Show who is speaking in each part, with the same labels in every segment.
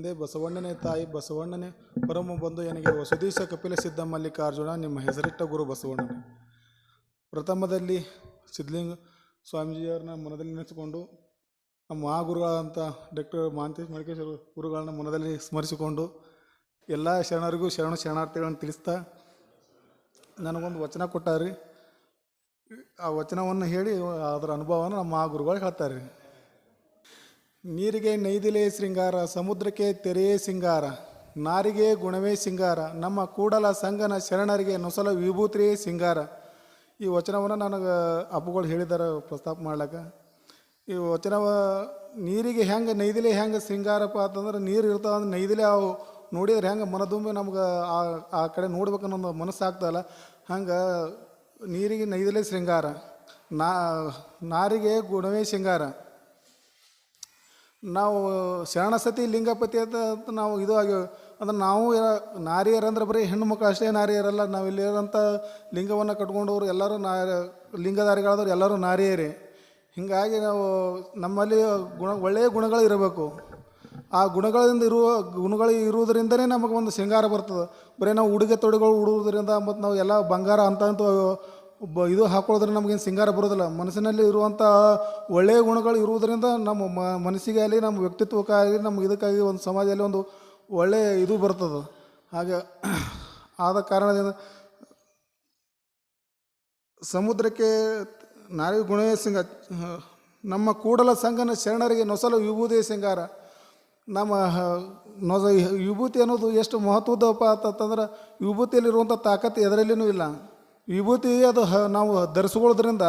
Speaker 1: ತಂದೆ ಬಸವಣ್ಣನೇ, ತಾಯಿ ಬಸವಣ್ಣನೇ, ಪರಮ ಬಂಧು ನನಗೆ ವಸುದೀಶ ಕಪಿಲ ಸಿದ್ಧ ಮಲ್ಲಿಕಾರ್ಜುನ, ನಿಮ್ಮ ಹೆಸರಿಟ್ಟ ಗುರು ಬಸವಣ್ಣನ. ಪ್ರಥಮದಲ್ಲಿ ಸಿದ್ಧಲಿಂಗ ಸ್ವಾಮೀಜಿಯವ್ರನ್ನ ಮನದಲ್ಲಿ ನೆನೆಸಿಕೊಂಡು, ನಮ್ಮ ಆ ಗುರುಗಳಾದಂಥ ಡಾಕ್ಟರ್ ಮಹಾಂತೇಶ್ ಮಡಿಕೇಶ್ವರ ಗುರುಗಳನ್ನ ಮನದಲ್ಲಿ ಸ್ಮರಿಸಿಕೊಂಡು, ಎಲ್ಲ ಶರಣರಿಗೂ ಶರಣ ಶರಣಾರ್ಥಿಗಳನ್ನು ತಿಳಿಸ್ತಾ ನನಗೊಂದು ವಚನ ಕೊಟ್ಟಾರಿ. ಆ ವಚನವನ್ನು ಹೇಳಿ ಅದರ ಅನುಭವವನ್ನು ನಮ್ಮ ಆ ಗುರುಗಳು ಹೇಳ್ತಾರೆ. ನೀರಿಗೆ ನೈದಿಲೆ ಶೃಂಗಾರ, ಸಮುದ್ರಕ್ಕೆ ತೆರೆಯೇ ಸಿಂಗಾರ ನಾರಿಗೆ ಗುಣವೇ ಸಿಂಗಾರ ನಮ್ಮ ಕೂಡಲ ಸಂಘನ ಶರಣರಿಗೆ ನೊಸಲ ವಿಭೂತಿಯೇ ಸಿಂಗಾರ ಈ ವಚನವನ್ನು ನನಗೆ ಅಪ್ಪುಗಳು ಹೇಳಿದ್ದಾರೆ ಪ್ರಸ್ತಾಪ ಮಾಡ್ಲಾಕ. ಈ ವಚನವ ನೀರಿಗೆ ಹೆಂಗೆ ನೈದಿಲೆ ಹೆಂಗೆ ಸಿಂಗಾರಪ್ಪ ಅಂತಂದ್ರೆ ನೀರು ಇರ್ತಾವ ಅಂದ್ರೆ ನೈದಿಲೆ ಅವು ನೋಡಿದ್ರೆ ಹೆಂಗೆ ಮನದುಂಬಿ ನಮ್ಗೆ ಆ ಆ ಕಡೆ ನೋಡ್ಬೇಕನ್ನೋ ಮನಸ್ಸು ಆಗ್ತಲ್ಲ ಹಂಗೆ ನೀರಿಗೆ ನೈದಿಲೆ ಶೃಂಗಾರ, ನಾ, ನಾರಿಗೆ ಗುಣವೇ ಶೃಂಗಾರ. ನಾವು ಶರಣಸತಿ ಲಿಂಗಪತಿ ಅಂತ ನಾವು ಇದು ಆಗಿ ಅಂದ್ರೆ ನಾವು ನಾರಿಯರಂದ್ರೆ ಬರೀ ಹೆಣ್ಣು ಮಕ್ಕಳು ಅಷ್ಟೇ ನಾರಿಯರಲ್ಲ ನಾವು ಇಲ್ಲಿರೋಂಥ ಲಿಂಗವನ್ನು ಕಟ್ಕೊಂಡವ್ರು ಎಲ್ಲರೂ ನಾ ಲಿಂಗಧಾರಿಗಳಾದವ್ರು ಎಲ್ಲರೂ ನಾರಿಯರೇ. ಹೀಗಾಗಿ ನಾವು ನಮ್ಮಲ್ಲಿ ಗುಣ, ಒಳ್ಳೆಯ ಗುಣಗಳು ಇರಬೇಕು. ಆ ಗುಣಗಳಿಂದ ಇರುವ ಗುಣಗಳು ಇರುವುದರಿಂದನೇ ನಮಗೆ ಒಂದು ಶೃಂಗಾರ ಬರ್ತದೆ. ಬರೀ ನಾವು ಉಡುಗೆ ತೊಡುಗಳು ಉಡುವುದರಿಂದ ಮತ್ತು ನಾವು ಎಲ್ಲ ಬಂಗಾರ ಅಂತ ಅಂತೂ ಬ ಇದು ಹಾಕೊಳ್ಳೋದ್ರೆ ನಮಗೇನು ಸಿಂಗಾರ ಬರೋದಿಲ್ಲ. ಮನಸ್ಸಿನಲ್ಲಿ ಇರುವಂಥ ಒಳ್ಳೆಯ ಗುಣಗಳು ಇರುವುದರಿಂದ ನಮ್ಮ ಮ ಮನಸ್ಸಿಗೆ ಆಗಲಿ ನಮ್ಮ ವ್ಯಕ್ತಿತ್ವಕ್ಕಾಗಲಿ, ನಮ್ಮ ಇದಕ್ಕಾಗಿ ಒಂದು ಸಮಾಜದಲ್ಲಿ ಒಂದು ಒಳ್ಳೆಯ ಇದು ಬರ್ತದೆ. ಹಾಗೆ ಆದ ಕಾರಣದಿಂದ ಸಮುದ್ರಕ್ಕೆ ನಾರಿ ಗುಣವೇ ಸಿಂಗ, ನಮ್ಮ ಕೂಡಲ ಸಂಘನ ಶರಣರಿಗೆ ನೊಸಲು ವಿಭೂತಿ ಸಿಂಗಾರ. ನಮ್ಮ ನೊಸ ವಿಭೂತಿ ಅನ್ನೋದು ಎಷ್ಟು ಮಹತ್ವದಪ್ಪ ಅಂತಂದ್ರೆ ವಿಭೂತಿಯಲ್ಲಿರುವಂಥ ತಾಕತ್ತು ಎದರಲ್ಲಿನೂ ಇಲ್ಲ. ವಿಭೂತಿ ಅದು ಹ ನಾವು ಧರಿಸ್ಕೊಳ್ಳೋದ್ರಿಂದ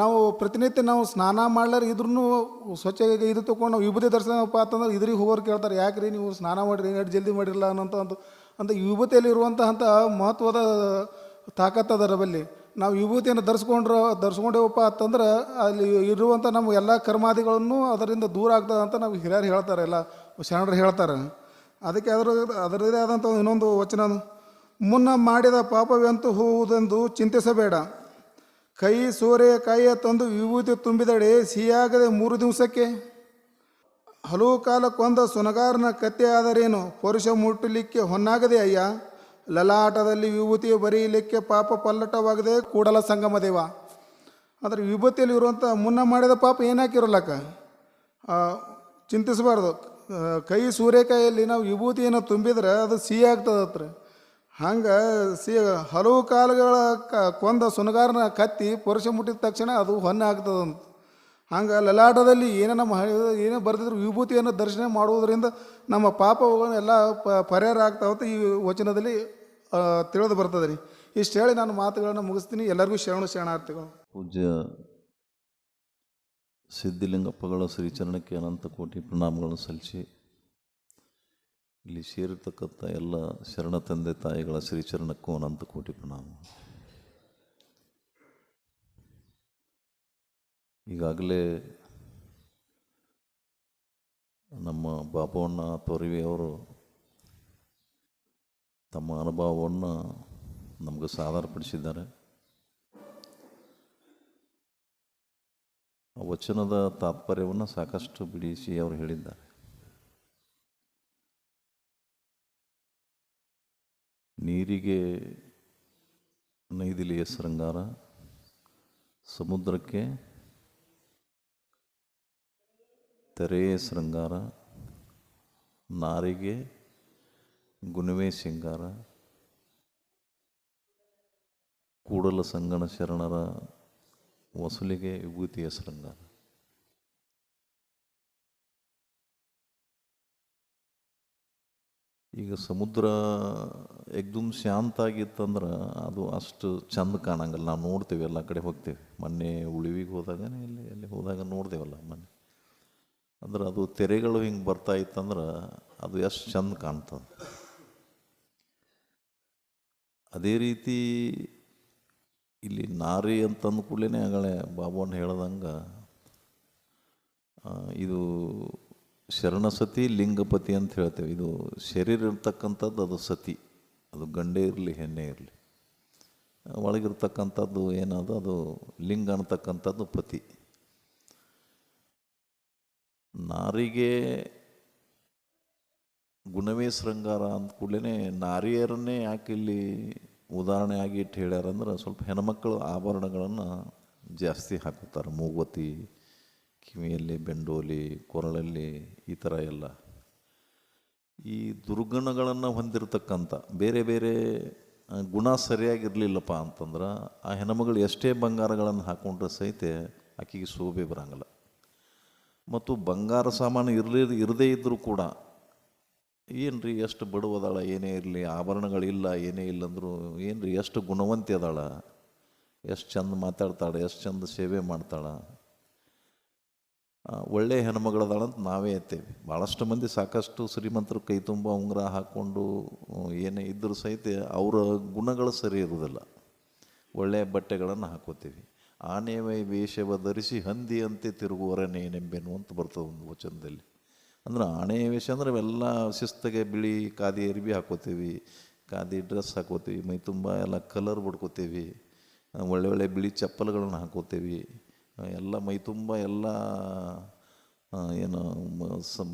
Speaker 1: ನಾವು ಪ್ರತಿನಿತ್ಯ ನಾವು ಸ್ನಾನ ಮಾಡ್ಲಾರ ಇದ್ರೂ ಸ್ವಚ್ಛವಾಗಿ ಇದು ತೊಗೊಂಡು ನಾವು ವಿಭೂತಿ ಧರಿಸಪ್ಪ ಅಂತಂದ್ರೆ ಇದ್ರಿಗೆ ಹೋಗೋರು ಕೇಳ್ತಾರೆ, ಯಾಕ್ರಿ ನೀವು ಸ್ನಾನ ಮಾಡಿರಿ ಎಷ್ಟು ಜಲ್ದಿ ಮಾಡಿರಲ್ಲ ಅನ್ನೋಂಥ ಒಂದು ಅಂತ ವಿಭೂತಿಯಲ್ಲಿ ಇರುವಂತಹ ಮಹತ್ವದ ತಾಕತ್ತು ಅದರ ಬಲ್ಲಿ. ನಾವು ವಿಭೂತಿಯನ್ನು ಧರಿಸ್ಕೊಂಡ್ರೆ ಧರಿಸ್ಕೊಂಡೇವಪ್ಪ ಅಂತಂದ್ರೆ ಅಲ್ಲಿ ಇರುವಂಥ ನಮ್ಮ ಎಲ್ಲ ಕರ್ಮಾದಿಗಳನ್ನು ಅದರಿಂದ ದೂರ ಆಗ್ತದೆ ಅಂತ ನಾವು ಹಿರಿಯರು ಹೇಳ್ತಾರೆ, ಎಲ್ಲ ಶರಣರು ಹೇಳ್ತಾರೆ. ಅದಕ್ಕೆ ಅದರ ಅದರದೇ ಆದಂಥ ಇನ್ನೊಂದು ವಚನ ಮುನ್ನ ಮಾಡಿದ ಪಾಪವೆಂತು ಹೋಗುವುದೆಂದು ಚಿಂತಿಸಬೇಡ. ಕೈ ಸೋರೆಕಾಯಿಯ ತಂದು ವಿಭೂತಿ ತುಂಬಿದಡೆ ಸಿಹಿಯಾಗದೆ ಮೂರು ದಿವಸಕ್ಕೆ? ಹಲವು ಕಾಲ ಕೊಂದ ಸುನಗಾರನ ಕತ್ತೆ ಆದರೇನು? ಪುರುಷ ಮುಟ್ಟಲಿಕ್ಕೆ ಹೊನ್ನಾಗದೆ ಅಯ್ಯ? ಲಲಾಟದಲ್ಲಿ ವಿಭೂತಿ ಬರೀಲಿಕ್ಕೆ ಪಾಪ ಪಲ್ಲಟವಾಗದೆ ಕೂಡಲ ಸಂಗಮ ದೇವ. ಆದರೆ ವಿಭೂತಿಯಲ್ಲಿ ಇರುವಂಥ ಮುನ್ನ ಮಾಡಿದ ಪಾಪ ಏನಾಕಿರಲ್ಲಕ್ಕ ಚಿಂತಿಸಬಾರ್ದು. ಕೈ ಸೂರ್ಯಕಾಯಲ್ಲಿ ನಾವು ವಿಭೂತಿಯನ್ನು ತುಂಬಿದ್ರೆ ಅದು ಸಿಹಿ ಆಗ್ತದೆ ಹತ್ರ. ಹಂಗೆ ಸಿ, ಹಲವು ಕಾಲಗಳ ಕೊಂದ ಸುನಗಾರನ ಕತ್ತಿ ಪುರುಷ ಮುಟ್ಟಿದ ತಕ್ಷಣ ಅದು ಹೊನ್ನ ಆಗ್ತದಂತ. ಹಂಗೆ ಲಲಾಟದಲ್ಲಿ ಏನೇ ನಮ್ಮ ಏನೇ ಬರ್ತಿದ್ರು ವಿಭೂತಿಯನ್ನು ದರ್ಶನ ಮಾಡುವುದರಿಂದ ನಮ್ಮ ಪಾಪಗಳು ಎಲ್ಲ ಪ, ಪರಿಹಾರ ಆಗ್ತಾವಂತ ಈ ವಚನದಲ್ಲಿ ತಿಳಿದು ಬರ್ತದೆ ರೀ. ಇಷ್ಟು ಹೇಳಿ ನಾನು ಮಾತುಗಳನ್ನು ಮುಗಿಸ್ತೀನಿ. ಎಲ್ಲರಿಗೂ ಶರಣು ಶರಣಾರ್ಥಿಗಳು.
Speaker 2: ಪೂಜ್ಯ ಸಿದ್ಧಿಲಿಂಗಪ್ಪಗಳ ಶ್ರೀಚರಣಕ್ಕೆ ಅನಂತ ಕೋಟಿ ಪ್ರಣಾಮಗಳನ್ನು ಸಲ್ಲಿಸಿ. ಇಲ್ಲಿ ಸೇರಿರ್ತಕ್ಕಂಥ ಎಲ್ಲ ಶರಣ ತಂದೆ ತಾಯಿಗಳ ಶ್ರೀಚರಣಕ್ಕೂ ಅನಂತ ಕೋಟಿ ಪ್ರಣಾಮ. ಈಗಾಗಲೇ ನಮ್ಮ ಬಾಬುವಣ್ಣ ತೊರವಿಯವರು ತಮ್ಮ ಅನುಭವವನ್ನು ನಮಗೆ ಸಾದರಪಡಿಸಿದ್ದಾರೆ. ಆ ವಚನದ ತಾತ್ಪರ್ಯವನ್ನು ಸಾಕಷ್ಟು ಬಿಡಿಸಿ ಅವರು ಹೇಳಿದ್ದಾರೆ. ನೀರಿಗೆ ನೈದಿಲಿಯ ಶೃಂಗಾರ, ಸಮುದ್ರಕ್ಕೆ ತೆರೆಯ ಶೃಂಗಾರ, ನಾರಿಗೆ ಗುಣವೇ ಶೃಂಗಾರ, ಕೂಡಲ ಸಂಗಣ ಶರಣರ ವಸೂಲಿಗೆ ವಿಭೂತಿಯ ಶೃಂಗಾರ. ಈಗ ಸಮುದ್ರ ಎಕ್ದಮ್ ಶಾಂತ ಆಗಿತ್ತಂದ್ರೆ ಅದು ಅಷ್ಟು ಚಂದ ಕಾಣಂಗಿಲ್ಲ. ನಾವು ನೋಡ್ತೇವೆ, ಎಲ್ಲ ಕಡೆ ಹೋಗ್ತೇವೆ. ಮೊನ್ನೆ ಉಳಿವಿಗೆ ಹೋದಾಗ ಇಲ್ಲಿ, ಎಲ್ಲಿ ಹೋದಾಗ ನೋಡ್ದೇವಲ್ಲ ಮೊನ್ನೆ. ಅಂದ್ರೆ ಅದು ತೆರೆಗಳು ಹಿಂಗೆ ಬರ್ತಾ ಇತ್ತಂದ್ರೆ ಅದು ಎಷ್ಟು ಚಂದ ಕಾಣ್ತದೆ. ಅದೇ ರೀತಿ ಇಲ್ಲಿ ನಾರಿ ಅಂತಂದ ಕೂಡಲೇ ಆಗಲೇ ಬಾಬಣ್ಣ ಹೇಳ್ದಂಗೆ ಇದು ಶರಣ ಸತಿ ಲಿಂಗಪತಿ ಅಂತ ಹೇಳ್ತೇವೆ. ಇದು ಶರೀರ ಇರ್ತಕ್ಕಂಥದ್ದು, ಅದು ಸತಿ. ಅದು ಗಂಡೇ ಇರಲಿ, ಹೆಣ್ಣೆ ಇರಲಿ. ಒಳಗಿರ್ತಕ್ಕಂಥದ್ದು ಏನದು, ಅದು ಲಿಂಗ ಅನ್ನತಕ್ಕಂಥದ್ದು ಪತಿ. ನಾರಿಗೆ ಗುಣವೇ ಶೃಂಗಾರ ಅಂದ ಕೂಡಲೇ ನಾರಿಯರನ್ನೇ ಯಾಕೆ ಇಲ್ಲಿ ಉದಾಹರಣೆ ಆಗಿ ಇಟ್ಟು ಹೇಳ್ಯಾರಂದ್ರೆ ಸ್ವಲ್ಪ ಹೆಣ್ಮಕ್ಳು ಆಭರಣಗಳನ್ನು ಜಾಸ್ತಿ ಹಾಕುತ್ತಾರೆ. ಮೂಗುತಿ ಕಿವಿಯಲ್ಲಿ, ಬೆಂಡೋಲಿ, ಕೊರಳಲ್ಲಿ ಈ ಥರ ಎಲ್ಲ. ಈ ದುರ್ಗುಣಗಳನ್ನು ಹೊಂದಿರತಕ್ಕಂಥ ಬೇರೆ ಬೇರೆ ಗುಣ ಸರಿಯಾಗಿರಲಿಲ್ಲಪ್ಪ ಅಂತಂದ್ರೆ ಆ ಹೆಣ್ಮಗಳು ಎಷ್ಟೇ ಬಂಗಾರಗಳನ್ನು ಹಾಕೊಂಡ್ರೆ ಸಹಿತ ಆಕೆಗೆ ಶೋಭೆ ಬರೋಂಗಿಲ್ಲ. ಮತ್ತು ಬಂಗಾರ ಸಾಮಾನು ಇರಲಿ, ಇರದೇ ಇದ್ದರೂ ಕೂಡ ಏನು ರೀ ಎಷ್ಟು ಬಡವದಾಳ, ಏನೇ ಇರಲಿ, ಆಭರಣಗಳಿಲ್ಲ, ಏನೇ ಇಲ್ಲ ಅಂದರೂ ಏನು ರೀ ಎಷ್ಟು ಗುಣವಂತಿ ಅದಾಳ, ಎಷ್ಟು ಚಂದ ಮಾತಾಡ್ತಾಳೆ, ಎಷ್ಟು ಚಂದ ಸೇವೆ ಮಾಡ್ತಾಳೆ ಒಳ್ಳೆಯ ಹೆಣ್ಮಗಳದಾಳಂತ ನಾವೇ ಎತ್ತೇವೆ. ಭಾಳಷ್ಟು ಮಂದಿ ಸಾಕಷ್ಟು ಶ್ರೀಮಂತರು ಕೈ ತುಂಬ ಉಂಗುರ ಹಾಕ್ಕೊಂಡು ಏನೇ ಇದ್ದರೂ ಸಹಿತ ಅವರ ಗುಣಗಳು ಸರಿ ಇರುವುದಿಲ್ಲ. ಒಳ್ಳೆಯ ಬಟ್ಟೆಗಳನ್ನು ಹಾಕೋತೀವಿ. ಆನೆವೈ ವೇಷವ ಧರಿಸಿ ಹಂದಿಯಂತೆ ತಿರುಗುವರನೇನೆಂಬೆನು ಅಂತ ಬರ್ತದೆ ಒಂದು ವಚನದಲ್ಲಿ. ಅಂದ್ರೆ ಆನೆ ವೇಷ ಅಂದ್ರೆ ಅವೆಲ್ಲ ಶಿಸ್ತಗೆ ಬಿಳಿ ಖಾದಿ ಅರಿವಿ ಹಾಕೋತೀವಿ, ಖಾದಿ ಡ್ರೆಸ್ ಹಾಕೋತೀವಿ, ಮೈ ತುಂಬ ಎಲ್ಲ ಕಲರ್ ಬಡ್ಕೋತೀವಿ, ಒಳ್ಳೆ ಒಳ್ಳೆ ಬಿಳಿ ಚಪ್ಪಲುಗಳನ್ನು ಹಾಕೋತೀವಿ. ಎಲ್ಲ ಮೈ ತುಂಬ ಎಲ್ಲ ಏನು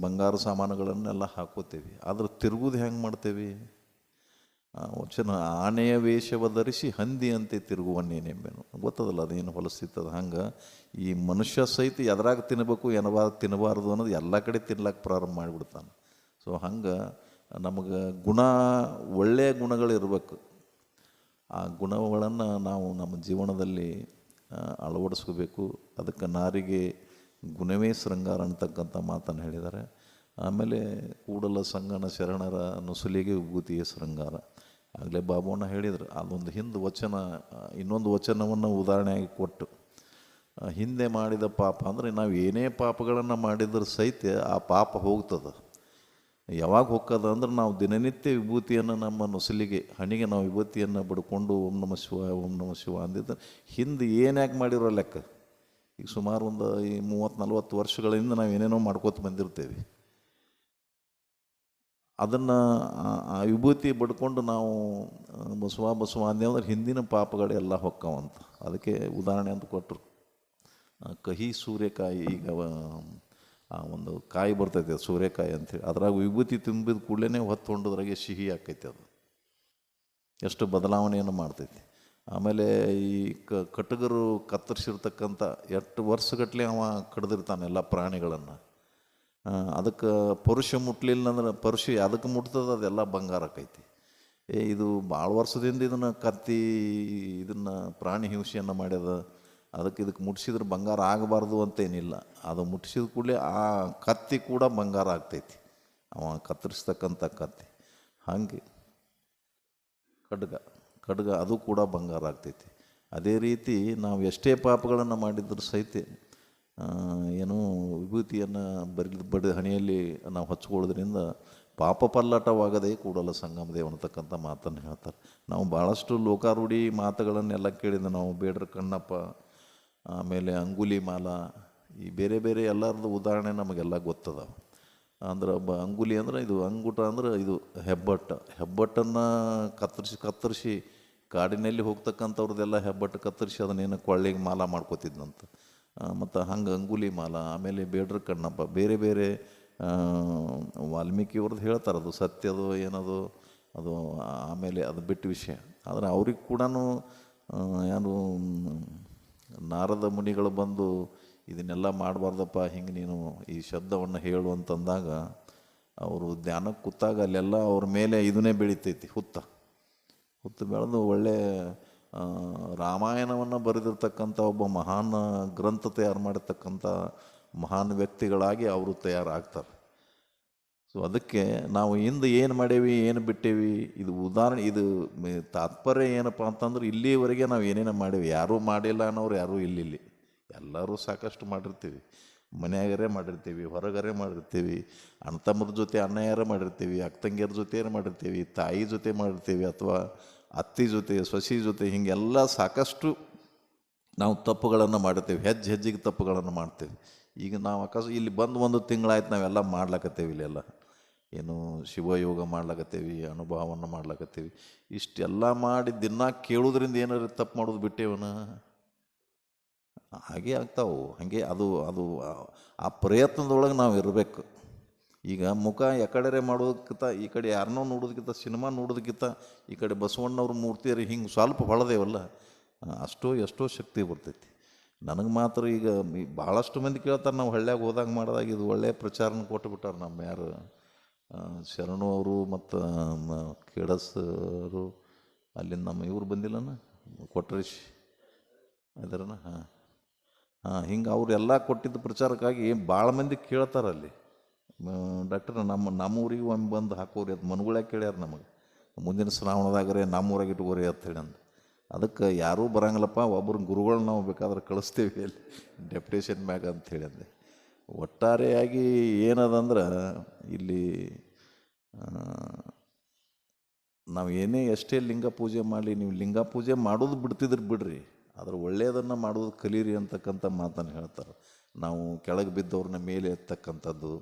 Speaker 2: ಬಂಗಾರ ಸಾಮಾನುಗಳನ್ನೆಲ್ಲ ಹಾಕೋತೇವೆ. ಆದ್ರೆ ತಿರುಗುದು ಹೆಂಗೆ ಮಾಡ್ತೇವೆ? ವಚನ ಆನೆಯ ವೇಷವ ಧರಿಸಿ ಹಂದಿ ಅಂತೆ ತಿರುಗುವನ್ನೇನೆಂಬೆನು ಗೊತ್ತದಲ್ಲ ಅದೇನು ಹೊಲಸಿತ್ತದ ಹಂಗೆ? ಈ ಮನುಷ್ಯ ಸಹಿತ ಎದ್ರಾಗ ತಿನ್ನಬೇಕು ಏನಬಾರ್ದು ತಿನ್ನಬಾರ್ದು ಅನ್ನೋದು ಎಲ್ಲ ಕಡೆ ತಿನ್ಲಕ್ಕೆ ಪ್ರಾರಂಭ ಮಾಡಿಬಿಡ್ತಾನೆ. ಸೊ, ಹಂಗೆ ನಮಗೆ ಗುಣ, ಒಳ್ಳೆಯ ಗುಣಗಳಿರ್ಬೇಕು. ಆ ಗುಣಗಳನ್ನು ನಾವು ನಮ್ಮ ಜೀವನದಲ್ಲಿ ಅಳವಡಿಸ್ಕೋಬೇಕು. ಅದಕ್ಕೆ ನಾರಿಗೆ ಗುಣವೇ ಶೃಂಗಾರ ಅಂತಕ್ಕಂಥ ಮಾತನ್ನು ಹೇಳಿದ್ದಾರೆ. ಆಮೇಲೆ ಕೂಡಲ ಸಂಗನ ಶರಣರ ನುಸುಲಿಗೆ ವಿಭೂತಿಯ ಶೃಂಗಾರ. ಆಗಲೇ ಬಾಬುವಣ್ಣ ಹೇಳಿದರು, ಅದೊಂದು ಹಿಂದೆ ವಚನ ಇನ್ನೊಂದು ವಚನವನ್ನು ಉದಾಹರಣೆಯಾಗಿ ಕೊಟ್ಟು ಹಿಂದೆ ಮಾಡಿದ ಪಾಪ ಅಂದರೆ ನಾವು ಏನೇ ಪಾಪಗಳನ್ನು ಮಾಡಿದ್ರೆ ಸಹಿತ ಆ ಪಾಪ ಹೋಗ್ತದೆ. ಯಾವಾಗ ಹೋಗೋದು ಅಂದ್ರೆ ನಾವು ದಿನನಿತ್ಯ ವಿಭೂತಿಯನ್ನು ನಮ್ಮ ನೊಸಲಿಗೆ ಹಣಿಗೆ ನಾವು ವಿಭೂತಿಯನ್ನು ಬಡ್ಕೊಂಡು ಓಂ ನಮ ಶಿವ ಓಂ ನಮ ಶಿವ ಅಂದಿದ್ದ. ಹಿಂದೆ ಏನ್ಯಾಕೆ ಮಾಡಿರೋ ಲೆಕ್ಕ? ಈಗ ಸುಮಾರು ಒಂದು ಈ ಮೂವತ್ತು ನಲ್ವತ್ತು ವರ್ಷಗಳಿಂದ ನಾವು ಏನೇನೋ ಮಾಡ್ಕೋತ ಬಂದಿರ್ತೇವೆ. ಅದನ್ನು ಆ ವಿಭೂತಿ ಬಡ್ಕೊಂಡು ನಾವು ಬಸವ ಬಸವ ಅಂದೇವಂದ್ರೆ ಹಿಂದಿನ ಪಾಪಗಳೆಲ್ಲ ಹೊಕ್ಕವಂತ ಅದಕ್ಕೆ ಉದಾಹರಣೆ ಅಂತ ಕೊಟ್ಟರು ಕಹಿ ಸೂರ್ಯಕಾಯಿ ಈಗ ಒಂದು ಕಾಯಿ ಬರ್ತೈತೆ, ಸೂರ್ಯಕಾಯಿ ಅಂಥೇಳಿ ಅದ್ರಾಗ ವಿಭೂತಿ ತುಂಬಿದ ಕೂಡಲೇ ಹೊತ್ತೊಂಡದ್ರಾಗೆ ಸಿಹಿ ಆಕೈತೆ ಅದು. ಎಷ್ಟು ಬದಲಾವಣೆಯನ್ನು ಮಾಡ್ತೈತಿ. ಆಮೇಲೆ ಈ ಕ, ಕಟಗರು ಕತ್ತರಿಸಿರ್ತಕ್ಕಂಥ ಎಷ್ಟು ವರ್ಷಗಟ್ಟಲೆ ಅವ ಕಡ್ದಿರ್ತಾನೆ ಎಲ್ಲ ಪ್ರಾಣಿಗಳನ್ನು. ಅದಕ್ಕೆ ಪರುಷ ಮುಟ್ಲಿಲ್ಲ ಅಂದ್ರೆ ಪರುಷ ಅದಕ್ಕೆ ಮುಟ್ತದ, ಅದೆಲ್ಲ ಬಂಗಾರ ಆಕೈತಿ. ಏ, ಇದು ಭಾಳ ವರ್ಷದಿಂದ ಇದನ್ನು ಕತ್ತಿ, ಇದನ್ನು ಪ್ರಾಣಿ ಹಿಂಸೆಯನ್ನು ಮಾಡ್ಯದ. ಅದಕ್ಕೆ ಇದಕ್ಕೆ ಮುಟ್ಸಿದ್ರೆ ಬಂಗಾರ ಆಗಬಾರ್ದು ಅಂತೇನಿಲ್ಲ. ಅದು ಮುಟ್ಟಿಸಿದ ಕೂಡಲೇ ಆ ಕತ್ತಿ ಕೂಡ ಬಂಗಾರ ಆಗ್ತೈತಿ. ಅವ ಕತ್ತರಿಸ್ತಕ್ಕಂಥ ಕತ್ತಿ. ಹಾಗೆ ಖಡ್ಗ ಖಡ್ಗ ಅದು ಕೂಡ ಬಂಗಾರ ಆಗ್ತೈತಿ. ಅದೇ ರೀತಿ ನಾವು ಎಷ್ಟೇ ಪಾಪಗಳನ್ನು ಮಾಡಿದ್ರೂ ಸಹಿತ ಏನು ವಿಭೂತಿಯನ್ನು ಬರಿ ಬಡಿದ ಹಣೆಯಲ್ಲಿ ನಾವು ಹಚ್ಕೊಳ್ಳೋದ್ರಿಂದ ಪಾಪ ಪಲ್ಲಟವಾಗದೇ ಕೂಡಲ ಸಂಗಮ ದೇವ ಅನ್ನತಕ್ಕಂಥ ಮಾತನ್ನು ಹೇಳ್ತಾರೆ. ನಾವು ಭಾಳಷ್ಟು ಲೋಕಾರೂಢಿ ಮಾತುಗಳನ್ನೆಲ್ಲ ಕೇಳಿದ ನಾವು, ಬೇಡ್ರ ಕಣ್ಣಪ್ಪ ಆಮೇಲೆ ಅಂಗುಲಿ ಮಾಲ ಈ ಬೇರೆ ಬೇರೆ ಎಲ್ಲರದ್ದು ಉದಾಹರಣೆ ನಮಗೆಲ್ಲ ಗೊತ್ತದ. ಅಂದ್ರೆ ಒಬ್ಬ ಅಂಗುಲಿ ಅಂದ್ರೆ ಇದು ಅಂಗುಟ ಅಂದ್ರೆ ಇದು ಹೆಬ್ಬಟ್ಟು. ಹೆಬ್ಬಟ್ಟನ್ನು ಕತ್ತರಿಸಿ ಕತ್ತರಿಸಿ ಕಾಡಿನಲ್ಲಿ ಹೋಗ್ತಕ್ಕಂಥವ್ರದ್ದೆಲ್ಲ ಹೆಬ್ಬಟ್ಟು ಕತ್ತರಿಸಿ ಅದನ್ನೇನು ಕೊಳ್ಳಿಗೆ ಮಾಲ ಮಾಡ್ಕೋತಿದ್ನಂತ. ಮತ್ತು ಹಂಗೆ ಅಂಗುಲಿ ಮಾಲ ಆಮೇಲೆ ಬೇಡ್ರ ಕಣ್ಣಪ್ಪ ಬೇರೆ ಬೇರೆ ವಾಲ್ಮೀಕಿ ವಾಲ್ಮೀಕಿಯವ್ರದ್ದು ಹೇಳ್ತಾರೆ ಅದು ಸತ್ಯದು ಏನದು ಅದು ಆಮೇಲೆ ಅದು ಬಿಟ್ಟ ವಿಷಯ. ಆದರೆ ಅವ್ರಿಗೆ ಕೂಡ ಮ್, ನಾರದ ಮುನಿಗಳು ಬಂದು ಇದನ್ನೆಲ್ಲ ಮಾಡಬಾರ್ದಪ್ಪ, ಹಿಂಗೆ ನೀನು ಈ ಶಬ್ದವನ್ನು ಹೇಳು ಅಂತಂದಾಗ ಅವರು ಧ್ಯಾನಕ್ಕೆ ಕೂತಾಗ ಅಲ್ಲೆಲ್ಲ ಅವ್ರ ಮೇಲೆ ಇದನ್ನೇ ಬೆಳೀತೈತಿ, ಹುತ್ತ. ಹುತ್ತು ಬೆಳೆದು ಒಳ್ಳೆ ರಾಮಾಯಣವನ್ನು ಬರೆದಿರ್ತಕ್ಕಂಥ ಒಬ್ಬ ಮಹಾನ್ ಗ್ರಂಥ ತಯಾರು ಮಾಡಿರ್ತಕ್ಕಂಥ ಮಹಾನ್ ವ್ಯಕ್ತಿಗಳಾಗಿ ಅವರು ತಯಾರಾಗ್ತಾರೆ. ಸೊ ಅದಕ್ಕೆ ನಾವು ಹಿಂದೆ ಏನು ಮಾಡೇವಿ, ಏನು ಬಿಟ್ಟೇವಿ, ಇದು ಉದಾಹರಣೆ, ಇದು ತಾತ್ಪರ್ಯ ಏನಪ್ಪ ಅಂತಂದ್ರೆ ಇಲ್ಲಿವರೆಗೆ ನಾವು ಏನೇನೋ ಮಾಡೇವಿ, ಯಾರೂ ಮಾಡಿಲ್ಲ ಅನ್ನೋರು ಯಾರೂ ಇಲ್ಲಿಲ್ಲ. ಎಲ್ಲರೂ ಸಾಕಷ್ಟು ಮಾಡಿರ್ತೀವಿ. ಮನ್ಯಾಗರೇ ಮಾಡಿರ್ತೀವಿ, ಹೊರಗರೆ ಮಾಡಿರ್ತೀವಿ, ಅಣ್ಣ ತಮ್ಮರ ಜೊತೆ, ಅಣ್ಣಯ್ಯರ ಮಾಡಿರ್ತೀವಿ ಅಕ್ಕಂಗಿಯರ ಜೊತೆ ಮಾಡಿರ್ತೀವಿ, ತಾಯಿ ಜೊತೆ ಮಾಡಿರ್ತೀವಿ ಅಥವಾ ಅತ್ತಿ ಜೊತೆ, ಸೊಸಿ ಜೊತೆ, ಹೀಗೆಲ್ಲ ಸಾಕಷ್ಟು ನಾವು ತಪ್ಪುಗಳನ್ನು ಮಾಡಿರ್ತೀವಿ. ಹೆಜ್ಜೆ ಹೆಜ್ಜೆಗೆ ತಪ್ಪುಗಳನ್ನು ಮಾಡ್ತೇವೆ. ಈಗ ನಾವು ಅಕಸ್, ಇಲ್ಲಿ ಬಂದು ಒಂದು ತಿಂಗಳಾಯ್ತು ನಾವೆಲ್ಲ ಮಾಡ್ಲಕತ್ತೇವೆ ಇಲ್ಲೆಲ್ಲ. ಏನು ಶಿವಯೋಗ ಮಾಡ್ಲಕತ್ತೇವಿ, ಅನುಭವವನ್ನು ಮಾಡ್ಲಕತ್ತೇವಿ. ಇಷ್ಟೆಲ್ಲ ಮಾಡಿ ದಿನ ಕೇಳೋದ್ರಿಂದ ಏನಾರು ತಪ್ಪು ಮಾಡೋದು ಬಿಟ್ಟೇವನ ಹಾಗೆ ಆಗ್ತಾವು. ಹಾಗೆ ಅದು ಅದು ಆ- ಪ್ರಯತ್ನದೊಳಗೆ ನಾವು ಇರಬೇಕು. ಈಗ ಮುಖ ಎಕಡೆರೆ ಮಾಡೋದಕ್ಕಿಂತ ಈ ಕಡೆ ಯಾರನ್ನೋ ನೋಡೋದಕ್ಕಿಂತ, ಸಿನಿಮಾ ನೋಡೋದಕ್ಕಿಂತ ಈ ಕಡೆ ಬಸವಣ್ಣವ್ರ ಮೂರ್ತಿಯರು ಹಿಂಗೆ ಸ್ವಲ್ಪ ಹೊಳದೇವಲ್ಲ, ಅಷ್ಟೋ ಎಷ್ಟೋ ಶಕ್ತಿ ಬರ್ತೈತಿ. ನನಗೆ ಮಾತ್ರ ಈಗ ಭಾಳಷ್ಟು ಮಂದಿ ಕೇಳ್ತಾರೆ, ನಾವು ಹಳ್ಳ್ಯಾಗ ಹೋದಾಗ ಮಾಡಿದಾಗ ಇದು ಒಳ್ಳೆಯ ಪ್ರಚಾರನ ಕೊಟ್ಟು ನಮ್ಮ ಯಾರು. ಶರಣು ಅವರು ಮತ್ತು ಕೇಡಸರು ಅಲ್ಲಿಂದ ನಮ್ಮ ಇವ್ರು ಬಂದಿಲ್ಲನ? ಕೊಟ್ರೇಶ್ ಅದರನ ಹಾಂ. ಹಾಂ, ಹಿಂಗೆ ಅವರೆಲ್ಲ ಕೊಟ್ಟಿದ್ದ ಪ್ರಚಾರಕ್ಕಾಗಿ ಭಾಳ ಮಂದಿ ಕೇಳ್ತಾರೆ ಅಲ್ಲಿ. ಡಾಕ್ಟರ್, ನಮ್ಮ, ನಮ್ಮೂರಿಗೆ ಒಮ್ಮೆ ಬಂದು ಹಾಕೋರಿ ಅದು ಮನುಗಳೇ ಕೇಳ್ಯಾರ ನಮಗೆ. ಮುಂದಿನ ಶ್ರಾವಣದಾಗರೆ ನಮ್ಮೂರಾಗ ಇಟ್ಕೋರಿ ಅಂತ ಅಂದು ಅದಕ್ಕೆ ಯಾರೂ ಬರಂಗಿಲ್ಲಪ್ಪ ಒಬ್ಬರು ಗುರುಗಳು ನಾವು ಬೇಕಾದ್ರೆ ಕಳಿಸ್ತೀವಿ ಅಲ್ಲಿ. ಡೆಪ್ಯುಟೇಷನ್ ಮ್ಯಾಗ ಅಂತ ಹೇಳಿ ಅಂದೆ ಒಟ್ಟಾರೆಯಾಗಿ ಏನದಂದ್ರೆ ಇಲ್ಲಿ ನಾವು ಏನೇ ಎಷ್ಟೇ ಲಿಂಗ ಪೂಜೆ ಮಾಡಲಿ, ನೀವು ಲಿಂಗ ಪೂಜೆ ಮಾಡೋದು ಬಿಡ್ತಿದ್ರೆ ಬಿಡ್ರಿ, ಆದರೆ ಒಳ್ಳೆಯದನ್ನು ಮಾಡೋದು ಕಲೀರಿ ಅಂತಕ್ಕಂಥ ಮಾತನ್ನು ಹೇಳ್ತಾರೆ. ನಾವು ಕೆಳಗೆ ಬಿದ್ದವ್ರನ್ನ ಮೇಲೆ ಎತ್ತಕ್ಕಂಥದ್ದು,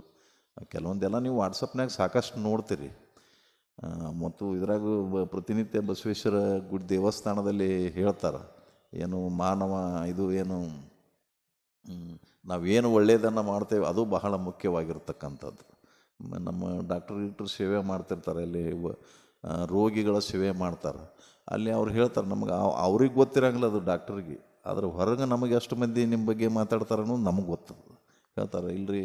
Speaker 2: ಕೆಲವೊಂದೆಲ್ಲ ನೀವು ವಾಟ್ಸಪ್ನಾಗ ಸಾಕಷ್ಟು ನೋಡ್ತೀರಿ. ಮತ್ತು ಇದ್ರಾಗ ಪ್ರತಿನಿತ್ಯ ಬಸವೇಶ್ವರ ಗುಡಿ ದೇವಸ್ಥಾನದಲ್ಲಿ ಹೇಳ್ತಾರೆ, ಏನು ಮಾನವ ಇದು ಏನು ನಾವೇನು ಒಳ್ಳೆಯದನ್ನು ಮಾಡ್ತೇವೆ, ಅದು ಬಹಳ ಮುಖ್ಯವಾಗಿರ್ತಕ್ಕಂಥದ್ದು. ನಮ್ಮ ಡಾಕ್ಟರ್ ಗಿಕ್ಟರ್ ಸೇವೆ ಮಾಡ್ತಿರ್ತಾರೆ, ಅಲ್ಲಿ ರೋಗಿಗಳ ಸೇವೆ ಮಾಡ್ತಾರೆ. ಅಲ್ಲಿ ಅವ್ರು ಹೇಳ್ತಾರೆ, ನಮಗೆ ಅವ್ರಿಗೆ ಗೊತ್ತಿರಂಗಿಲ್ಲ ಅದು ಡಾಕ್ಟ್ರಿಗೆ. ಆದ್ರೆ ಹೊರಗೆ ನಮಗೆ ಎಷ್ಟು ಮಂದಿ ನಿಮ್ಮ ಬಗ್ಗೆ ಮಾತಾಡ್ತಾರೆ ಅನ್ನೋದು ನಮಗೆ ಗೊತ್ತದ. ಹೇಳ್ತಾರೆ, ಇಲ್ರಿ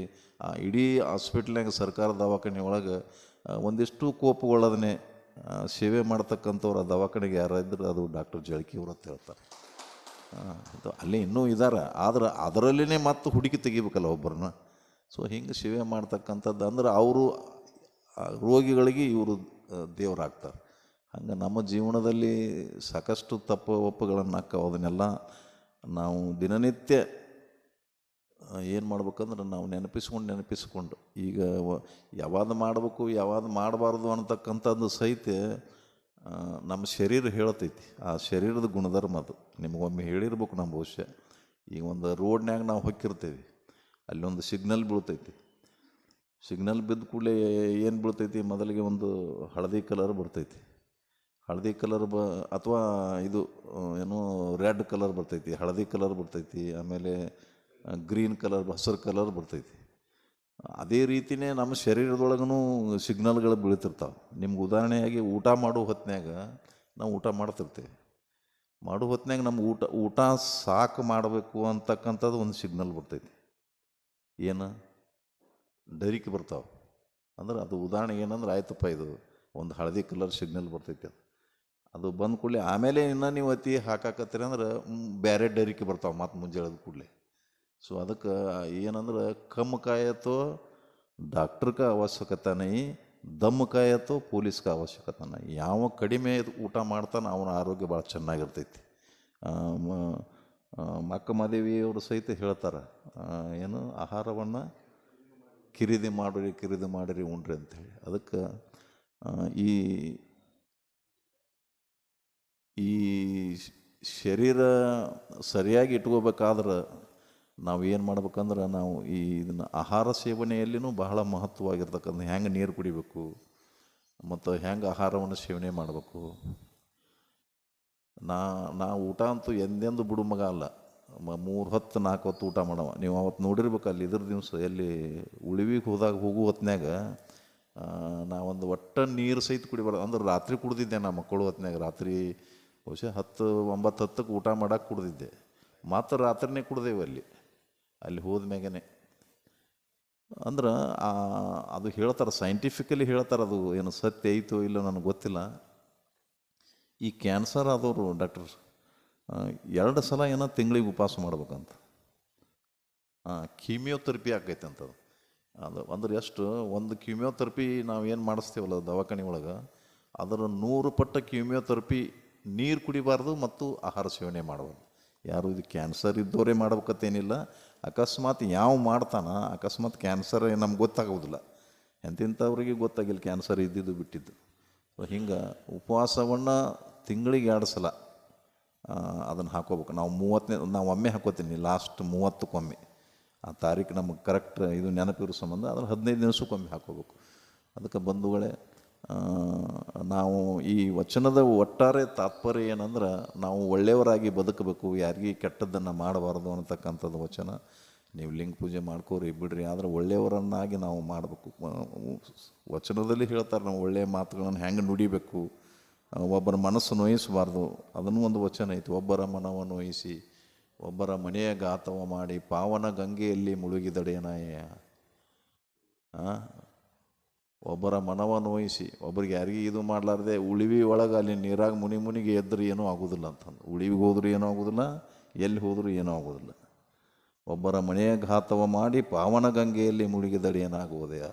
Speaker 2: ಇಡೀ ಹಾಸ್ಪಿಟ್ಲ್ನಾಗ ಸರ್ಕಾರ ದವಾಖಾನೆ ಒಳಗೆ ಒಂದಿಷ್ಟು ಕೋಪುಗಳದನ್ನೇ ಸೇವೆ ಮಾಡ್ತಕ್ಕಂಥವ್ರು ಆ ದವಾಖಾನೆಗೆ ಯಾರಾದರೂ ಅದು ಡಾಕ್ಟರ್ ಜಳಕಿಯವ್ರು ಅಂತ ಹೇಳ್ತಾರೆ. ಇದು ಅಲ್ಲಿ ಇನ್ನೂ ಇದ್ದಾರೆ ಆದ್ರೆ ಅದರಲ್ಲೇ ಮತ್ತೆ ಹುಡುಕಿ ತೆಗಿಬೇಕಲ್ಲ ಒಬ್ಬರನ್ನ ಸೊ ಹಿಂಗೆ ಸೇವೆ ಮಾಡ್ತಕ್ಕಂಥದ್ದು ಅಂದ್ರೆ ಅವರು ರೋಗಿಗಳಿಗೆ ಇವರು ದೇವರಾಗ್ತಾರೆ. ಹಂಗೆ ನಮ್ಮ ಜೀವನದಲ್ಲಿ ಸಾಕಷ್ಟು ತಪ್ಪು ಒಪ್ಪುಗಳನ್ನು ಹಾಕವು. ಅದನ್ನೆಲ್ಲ ನಾವು ದಿನನಿತ್ಯ ಏನು ಮಾಡ್ಬೇಕಂದ್ರೆ ನಾವು ನೆನಪಿಸ್ಕೊಂಡು ನೆನಪಿಸ್ಕೊಂಡು. ಈಗ ಯಾವಾಗ ಮಾಡಬೇಕು ಯಾವಾಗ ಮಾಡಬಾರ್ದು ಅನ್ನತಕ್ಕಂಥದ್ದು ಸಹಿತ ನಮ್ಮ ಶರೀರ ಹೇಳ್ತೈತಿ, ಆ ಶರೀರದ ಗುಣಧರ್ಮ ಅದು. ನಿಮಗೊಮ್ಮೆ ಹೇಳಿರ್ಬೇಕು ನಮ್ಮ ಭವಿಷ್ಯ. ಈಗ ಒಂದು ರೋಡ್ನ್ಯಾಗ ನಾವು ಹೊಕ್ಕಿರ್ತೀವಿ ಒಂದು ಸಿಗ್ನಲ್ ಬೀಳ್ತೈತಿ. ಸಿಗ್ನಲ್ ಬಿದ್ದ ಕೂಡಲೇ ಏನು ಬೀಳ್ತೈತಿ? ಮೊದಲಿಗೆ ಒಂದು ಹಳದಿ ಕಲರ್ ಬರ್ತೈತಿ. ಹಳದಿ ಕಲರ್ ಬ, ಅಥವಾ ಇದು ಏನು ರೆಡ್ ಕಲರ್ ಬರ್ತೈತಿ, ಹಳದಿ ಕಲರ್ ಬರ್ತೈತಿ, ಆಮೇಲೆ ಗ್ರೀನ್ ಕಲರ್, ಹಸಿರು ಕಲರ್ ಬರ್ತೈತಿ. ಅದೇ ರೀತಿಯೇ ನಮ್ಮ ಶರೀರದೊಳಗೂ ಸಿಗ್ನಲ್ಗಳು ಬೀಳ್ತಿರ್ತಾವೆ. ನಿಮ್ಗೆ ಉದಾಹರಣೆಯಾಗಿ ಊಟ ಮಾಡೋ ಹೊತ್ನ್ಯಾಗ ನಾವು ಊಟ ಮಾಡ್ತಿರ್ತೀವಿ. ಮಾಡೋ ಹೊತ್ನ್ಯಾಗ ನಮ್ಮ ಊಟ ಊಟ ಸಾಕು ಮಾಡಬೇಕು ಅಂತಕ್ಕಂಥದ್ದು ಒಂದು ಸಿಗ್ನಲ್ ಬರ್ತೈತಿ. ಏನು? ಡರಿಕೆ ಬರ್ತಾವೆ. ಅಂದ್ರೆ ಅದು ಉದಾಹರಣೆ ಏನಂದ್ರೆ ಆಯ್ತಪ್ಪ ಇದು ಒಂದು ಹಳದಿ ಕಲರ್ ಸಿಗ್ನಲ್ ಬರ್ತೈತಿ ಅದು. ಅದು ಬಂದ ಕೂಡಲೇ ಆಮೇಲೆ ಇನ್ನೂ ನೀವು ಅತಿ ಹಾಕಾಕತ್ತೀರಿ ಅಂದ್ರೆ ಬೇರೆ ಡರಿಕೆ ಬರ್ತಾವೆ ಮತ್ತು ಮುಂಜಾನೆ ಕೂಡಲೇ. ಸೊ ಅದಕ್ಕೆ ಏನಂದ್ರೆ ಕಮ್ ಕಾಯತೋ ಡಾಕ್ಟ್ರಕ का ಅವಶ್ಯಕತೆ ನೈ ದಮ್ ಕಾಯತೋ ಪೊಲೀಸ್ಗೆ ಅವಶ್ಯಕತೆನ ಯಾವ ಕಡಿಮೆ ಊಟ ಮಾಡ್ತಾನೆ ಅವನ ಆರೋಗ್ಯ ಭಾಳ ಚೆನ್ನಾಗಿರ್ತೈತಿ. ಮಕ್ಕ ಮಾದೇವಿಯವರು ಸಹಿತ ಹೇಳ್ತಾರೆ ಏನು ಆಹಾರವನ್ನು ಕಿರಿದಿ ಮಾಡಿರಿ ಕಿರಿದಿ ಮಾಡಿರಿ, ಉಂಡ್ರಿ ಅಂಥೇಳಿ ಅದಕ್ಕೆ ಈ ಈ ಶರೀರ ಸರಿಯಾಗಿ ಇಟ್ಕೋಬೇಕಾದ್ರೆ ನಾವು ಏನು ಮಾಡ್ಬೇಕಂದ್ರೆ ನಾವು ಈ ಇದನ್ನು ಆಹಾರ ಸೇವನೆಯಲ್ಲಿನೂ ಬಹಳ ಮಹತ್ವವಾಗಿರ್ತಕ್ಕಂಥ ಹೆಂಗೆ ನೀರು ಕುಡಿಬೇಕು, ಮತ್ತು ಹೆಂಗೆ ಆಹಾರವನ್ನು ಸೇವನೆ ಮಾಡಬೇಕು. ನಾ ನಾ ಊಟ ಅಂತೂ ಎಂದೆಂದು ಬಿಡು ಮಗ ಅಲ್ಲ, ಮ- ಮೂರು ಹೊತ್ತು, ನಾಲ್ಕು ಹೊತ್ತು ಊಟ ಮಾಡವ. ನೀವು ಅವತ್ತು ನೋಡಿರ್ಬೇಕು ಅಲ್ಲಿ ಇದ್ರ ದಿವಸ, ಎಲ್ಲಿ ಉಳಿವಿಗೆ ಹೋದಾಗ ಹೋಗೋ ಹೊತ್ತಿನಾಗ ನಾವೊಂದು ಒಟ್ಟ ನೀರು ಸಹಿತ ಕುಡಿಬಾರ್ದು. ಅಂದ್ರೆ ರಾತ್ರಿ ಕುಡ್ದಿದ್ದೆ ನಾ ಮಕ್ಕಳು ಹೊತ್ತಿನಾಗ ರಾತ್ರಿ ಬಹುಶಃ ಹತ್ತು, ಒಂಬತ್ತು ಹತ್ತಕ್ಕೆ ಊಟ ಮಾಡೋಕೆ ಕುಡ್ದಿದ್ದೆ. ಮಾತ್ರ ರಾತ್ರಿನೇ ಕುಡ್ದೇವು ಅಲ್ಲಿ. ಅಲ್ಲಿ ಹೋದ್ಮ್ಯಾಗನೆ. ಅಂದ್ರೆ ಅದು ಹೇಳ್ತಾರೆ ಸೈಂಟಿಫಿಕಲಿ ಹೇಳ್ತಾರೆ ಅದು ಏನು ಸತ್ಯ ಐತೋ ಇಲ್ಲೋ ನನಗೆ ಗೊತ್ತಿಲ್ಲ. ಈ ಕ್ಯಾನ್ಸರ್ ಆದವರು ಡಾಕ್ಟರ್ ಎರಡು ಸಲ ಏನೋ ತಿಂಗಳಿಗೆ ಉಪವಾಸ ಮಾಡ್ಬೇಕಂತ. ಕೀಮಿಯೋಥೆರಪಿ ಆಕೈತೆ ಅಂತದು ಅದು. ಅಂದ್ರೆ ಎಷ್ಟು, ಒಂದು ಕೀಮಿಯೋಥೆರಪಿ ನಾವು ಏನು ಮಾಡಿಸ್ತೀವಲ್ಲ ದವಾಖಾನೆ ಒಳಗೆ, ಅದರ ನೂರು ಪಟ್ಟ ಕೀಮಿಯೋಥೆರಪಿ ನೀರು ಕುಡಿಬಾರ್ದು ಮತ್ತು ಆಹಾರ ಸೇವನೆ ಮಾಡಬಾರ್ದು. ಯಾರು ಇದು ಕ್ಯಾನ್ಸರ್ ಇದ್ದವರೇ ಮಾಡ್ಬೇಕತ್ತೇನಿಲ್ಲ ಅಕಸ್ಮಾತ್ ಯಾವ ಮಾಡ್ತಾನ, ಅಕಸ್ಮಾತ್ ಕ್ಯಾನ್ಸರ್ ನಮ್ಗೆ ಗೊತ್ತಾಗೋದಿಲ್ಲ. ಎಂತಿಂಥವ್ರಿಗೆ ಗೊತ್ತಾಗಿಲ್ಲ ಕ್ಯಾನ್ಸರ್ ಇದ್ದಿದ್ದು ಬಿಟ್ಟಿದ್ದು. ಸೊ ಹಿಂಗೆ ಉಪವಾಸವನ್ನು ತಿಂಗಳಿಗೆ ಎರಡು ಸಲ ಅದನ್ನು ಹಾಕೋಬೇಕು. ನಾವು ಮೂವತ್ತನೇ ನಾವು ಒಮ್ಮೆ ಹಾಕೋತೀನಿ ಲಾಸ್ಟ್ ಮೂವತ್ತಕ್ಕೊಮ್ಮೆ. ಆ ತಾರೀಕು ನಮಗೆ ಕರೆಕ್ಟ್ ಇದು ನೆನಪಿರೋ ಸಂಬಂಧ ಅದನ್ನು ಹದಿನೈದು ದಿವಸಕ್ಕೊಮ್ಮೆ ಹಾಕೋಬೇಕು. ಅದಕ್ಕೆ ಬಂಧುಗಳೇ ನಾವು ಈ ವಚನದ ಒಟ್ಟಾರೆ ತಾತ್ಪರ್ಯ ಏನಂದ್ರೆ ನಾವು ಒಳ್ಳೆಯವರಾಗಿ ಬದುಕಬೇಕು, ಯಾರಿಗೆ ಕೆಟ್ಟದ್ದನ್ನು ಮಾಡಬಾರ್ದು ಅನ್ನತಕ್ಕಂಥದ್ದು ವಚನ ನೀವು ಲಿಂಗ ಪೂಜೆ ಮಾಡ್ಕೋರಿ, ಬಿಡ್ರಿ, ಆದರೆ ಒಳ್ಳೆಯವರನ್ನಾಗಿ ನಾವು ಮಾಡಬೇಕು ವಚನದಲ್ಲಿ ಹೇಳ್ತಾರೆ ನಾವು ಒಳ್ಳೆಯ ಮಾತುಗಳನ್ನು ಹೆಂಗೆ ನುಡಿಬೇಕು ಒಬ್ಬರ ಮನಸ್ಸು ನೋಯಿಸಬಾರ್ದು, ಅದನ್ನು ಒಂದು ವಚನ ಐತಿ, ಒಬ್ಬರ ಮನವ ನೋಯಿಸಿ, ಒಬ್ಬರ ಮನೆಯ ಗಾತವ ಮಾಡಿ, ಪಾವನ ಗಂಗೆಯಲ್ಲಿ ಮುಳುಗಿದಡೇನಾಯ ಆ? ಒಬ್ಬರ ಮನವ ನೋಯಿಸಿ ಒಬ್ರಿಗೆ ಯಾರಿಗೆ ಇದು ಮಾಡಲಾರ್ದೆ ಉಳಿವಿ ಒಳಗೆ ಅಲ್ಲಿ ನೀರಾಗಿ ಮುನಿ ಮುನಿಗೆ ಎದ್ರೆ ಏನೂ ಆಗೋದಿಲ್ಲ ಅಂತಂದು. ಉಳಿವಿಗೆ ಹೋದ್ರೂ ಏನೂ ಆಗೋದಿಲ್ಲ, ಎಲ್ಲಿ ಹೋದರೂ ಏನೂ ಆಗೋದಿಲ್ಲ. ಒಬ್ಬರ ಮನೆಯ ಘಾತವ ಮಾಡಿ ಪಾವನ ಗಂಗೆಯಲ್ಲಿ ಮುಳುಗಿದಡೆ ಏನಾಗುವುದೆಯ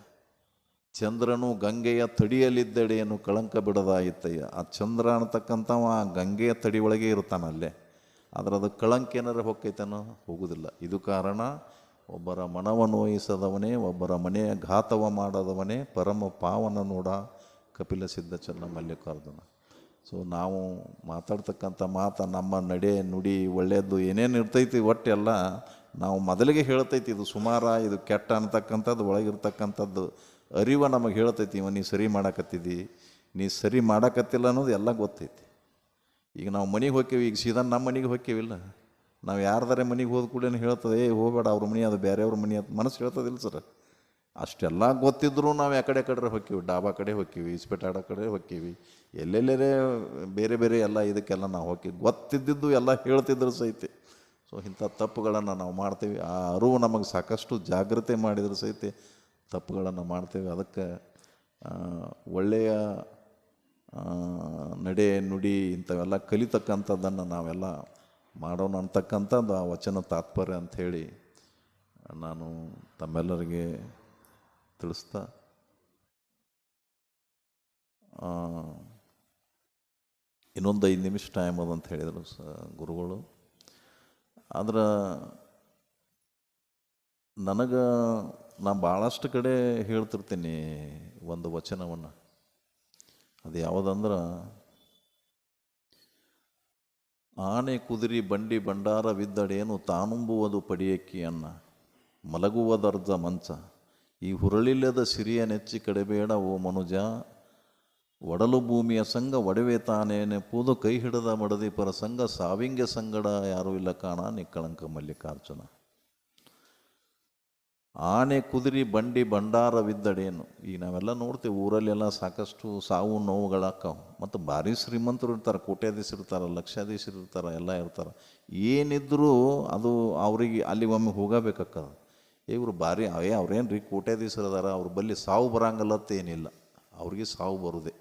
Speaker 2: ಚಂದ್ರನು ಗಂಗೆಯ ತಡಿಯಲ್ಲಿದ್ದಡೆಯನ್ನು ಕಳಂಕ ಬಿಡದಾಯಿತಯ್ಯ ಆ ಚಂದ್ರ ಅನ್ನತಕ್ಕಂಥವ ಆ ಗಂಗೆಯ ತಡಿ ಒಳಗೆ ಇರ್ತಾನಲ್ಲೇ ಆದ್ರೆ ಅದು ಕಳಂಕ ಏನಾರ ಹೊಕ್ಕೈತನೋ? ಹೋಗುವುದಿಲ್ಲ ಇದು ಕಾರಣ ಒಬ್ಬರ ಮನವ ನೋಯಿಸದವನೇ, ಒಬ್ಬರ ಮನೆಯ ಘಾತವ ಮಾಡದವನೇ ಪರಮ ಪಾವನ ನೋಡ ಕಪಿಲ ಸಿದ್ಧ ಚನ್ನ ಮಲ್ಲಿಕಾರ್ಜುನ. ಸೊ ನಾವು ಮಾತಾಡ್ತಕ್ಕಂಥ ಮಾತು ನಮ್ಮ ನಡೆ, ನುಡಿ ಒಳ್ಳೆಯದು ಏನೇನು ಇರ್ತೈತಿ ಒಟ್ಟೆಲ್ಲ ನಾವು ಮೊದಲಿಗೆ ಹೇಳ್ತೈತಿ ಇದು ಸುಮಾರ, ಇದು ಕೆಟ್ಟ ಅನ್ನತಕ್ಕಂಥದ್ದು, ಒಳಗಿರ್ತಕ್ಕಂಥದ್ದು. ಅರಿವ ನಮಗೆ ಹೇಳ್ತೈತಿ, ಇವ ನೀ ಸರಿ ಮಾಡಕತ್ತಿದ್ದಿ ನೀ ಸರಿ ಮಾಡಕತ್ತಿಲ್ಲ ಅನ್ನೋದು ಎಲ್ಲ ಗೊತ್ತೈತಿ. ಈಗ ನಾವು ಮನೆಗೆ ಹೋಗ್ತೀವಿ ಈಗ ಸೀದಾ ನಮ್ಮ ಮನೆಗೆ ಹೋಗ್ತೀವಿಲ್ಲ ನಾವು ಯಾರ್ದಾರೆ ಮನೆಗೆ ಹೋದ ಕೂಡಲೇ ಹೇಳ್ತದೆ, ಏ, ಹೋಗಬೇಡ, ಅವ್ರ ಮನೆ ಅದು ಬೇರೆಯವ್ರ ಮನೆ ಅಂತ ಮನಸ್ಸು ಹೇಳ್ತದಿಲ್ಲ ಸರ್. ಅಷ್ಟೆಲ್ಲ ಗೊತ್ತಿದ್ರು ನಾವು ಆ ಕಡೆ ಕಡೆ ಹೊಕ್ಕೀವಿ, ಡಾಬಾ ಕಡೆ ಹೊಕ್ಕೀವಿ ಇಸ್ಪೆಟ್ ಆಡೋ ಕಡೆ ಹೊಕ್ಕೀವಿ. ಎಲ್ಲೆಲ್ಲೇ ಬೇರೆ ಬೇರೆ ಎಲ್ಲ ಇದಕ್ಕೆಲ್ಲ ನಾವು ಹೋಗ್ತೀವಿ ಗೊತ್ತಿದ್ದಿದ್ದು ಎಲ್ಲ ಹೇಳ್ತಿದ್ರು ಸಹಿತ. ಸೊ ಇಂಥ ತಪ್ಪುಗಳನ್ನು ನಾವು ಮಾಡ್ತೀವಿ. ಆ ಅರಿವು ನಮಗೆ ಸಾಕಷ್ಟು ಜಾಗ್ರತೆ ಮಾಡಿದ್ರು ಸಹಿತ ತಪ್ಪುಗಳನ್ನು ಮಾಡ್ತೇವೆ. ಅದಕ್ಕೆ ಒಳ್ಳೆಯ ನಡೆ, ನುಡಿ ಇಂಥವೆಲ್ಲ ಕಲಿತಕ್ಕಂಥದ್ದನ್ನು ನಾವೆಲ್ಲ ಮಾಡೋಣ ಅಂತಕ್ಕಂಥದ್ದು ಆ ವಚನ ತಾತ್ಪರ್ಯ ಅಂಥೇಳಿ ನಾನು ತಮ್ಮೆಲ್ಲರಿಗೆ ತಿಳಿಸ್ತಾ ಇನ್ನೊಂದು ಐದು ನಿಮಿಷ ಟೈಮ್ ಅದ ಅಂತ ಹೇಳಿದರು ಸ ಗುರುಗಳು. ಆದ್ರೆ ನನಗೆ ನಾನು ಭಾಳಷ್ಟು ಕಡೆ ಹೇಳ್ತಿರ್ತೀನಿ ಒಂದು ವಚನವನ್ನು. ಅದು ಯಾವುದಂದ್ರೆ ಆನೆ ಕುದುರಿ ಬಂಡಿ ಬಂಡಾರವಿದ್ದಡೇನು ತಾನುಂಬುವುದು ಪಡಿಯಕ್ಕಿ ಅನ್ನ ಮಲಗುವುದರ್ಧ ಮಂಚ. ಈ ಹುರಳಿಲ್ಲದ ಸಿರಿಯ ನೆಚ್ಚಿ ಕಡೆಬೇಡ ಓ ಮನುಜ. ಒಡಲು ಭೂಮಿಯ ಸಂಘ ಒಡವೆ ತಾನೇ ನೆಪ್ಪುವುದು ಕೈ ಹಿಡದ ಮಡದಿ ಪರ ಸಂಘ ಸಾವಿಂಗೆ ಸಂಗಡ ಯಾರೂ ಇಲ್ಲ ಕಾಣ ನಿಕ್ಕಳಂಕ ಮಲ್ಲಿಕಾರ್ಜುನ. ಆನೆ ಕುದುರೆ ಬಂಡಿ ಭಂಡಾರವಿದ್ದಡೇನು? ಈಗ ನಾವೆಲ್ಲ ನೋಡ್ತೀವಿ, ಊರಲ್ಲೆಲ್ಲ ಸಾಕಷ್ಟು ಸಾವು ನೋವುಗಳಾಕ್ಕವು ಮತ್ತು ಭಾರಿ ಶ್ರೀಮಂತರು ಇರ್ತಾರೆ, ಕೋಟ್ಯಾಧೀಶರು ಇರ್ತಾರೆ, ಲಕ್ಷಾಧೀಶರು ಇರ್ತಾರೆ, ಎಲ್ಲ ಇರ್ತಾರೆ. ಏನಿದ್ರೂ ಅದು ಅವರಿಗೆ ಅಲ್ಲಿ ಒಮ್ಮೆ ಹೋಗಬೇಕಕ್ಕದ ಇವರು ಭಾರಿ ಅವೇ ಅವ್ರೇನು ರೀ ಕೋಟ್ಯಾಧೀಶರು ಅದಾರ, ಅವ್ರ ಬಲ್ಲಿ ಸಾವು ಬರಂಗಲ್ಲತ್ತೇನಿಲ್ಲ. ಅವ್ರಿಗೆ ಸಾವು ಬರುದೇ.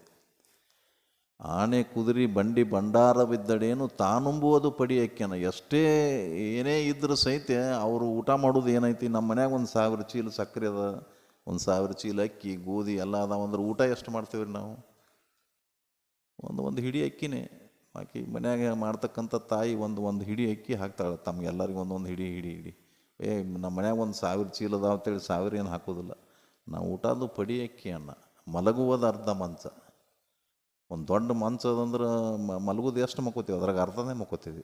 Speaker 2: ಆನೆ ಕುದುರೆ ಬಂಡಿ ಭಂಡಾರವಿದ್ದಡೇನು ತಾನುಂಬುವುದು ಪಡಿಯಕ್ಕೇನ? ಎಷ್ಟೇ ಏನೇ ಇದ್ದರೂ ಸಹಿತ ಅವರು ಊಟ ಮಾಡೋದು ಏನೈತಿ? ನಮ್ಮ ಮನ್ಯಾಗ ಒಂದು ಸಾವಿರ ಚೀಲ ಸಕ್ಕರೆ ಅದ, ಒಂದು ಸಾವಿರ ಚೀಲ ಅಕ್ಕಿ, ಗೋಧಿ ಎಲ್ಲ ಅದಾವ ಅಂದ್ರೆ ಊಟ ಎಷ್ಟು ಮಾಡ್ತೀವಿ ರೀ ನಾವು? ಒಂದು ಒಂದು ಹಿಡಿ ಅಕ್ಕಿನೇ. ಆಕಿ ಮನ್ಯಾಗ ಮಾಡ್ತಕ್ಕಂಥ ತಾಯಿ ಒಂದು ಒಂದು ಹಿಡಿ ಅಕ್ಕಿ ಹಾಕ್ತಾಳೆ. ತಮ್ಗೆಲ್ಲರಿಗೂ ಒಂದೊಂದು ಹಿಡಿ ಹಿಡಿ ಹಿಡಿ. ಏ, ನಮ್ಮ ಮನ್ಯಾಗ ಒಂದು ಸಾವಿರ ಚೀಲ ಅದಾವ ಅಂತೇಳಿ ಸಾವಿರ ಏನು ಹಾಕೋದಿಲ್ಲ. ನಾವು ಊಟದ್ದು ಪಡಿ ಅಕ್ಕಿ ಅನ್ನ ಮಲಗುವುದು ಅರ್ಧ ಮಂಚ. ಒಂದು ದೊಡ್ಡ ಮಂಚದಂದ್ರೆ ಮಲಗುದು ಎಷ್ಟು ಮಕ್ಕೋತೀವಿ? ಅದ್ರಾಗ ಅರ್ಧನೇ ಮಕ್ಕೋತೀವಿ.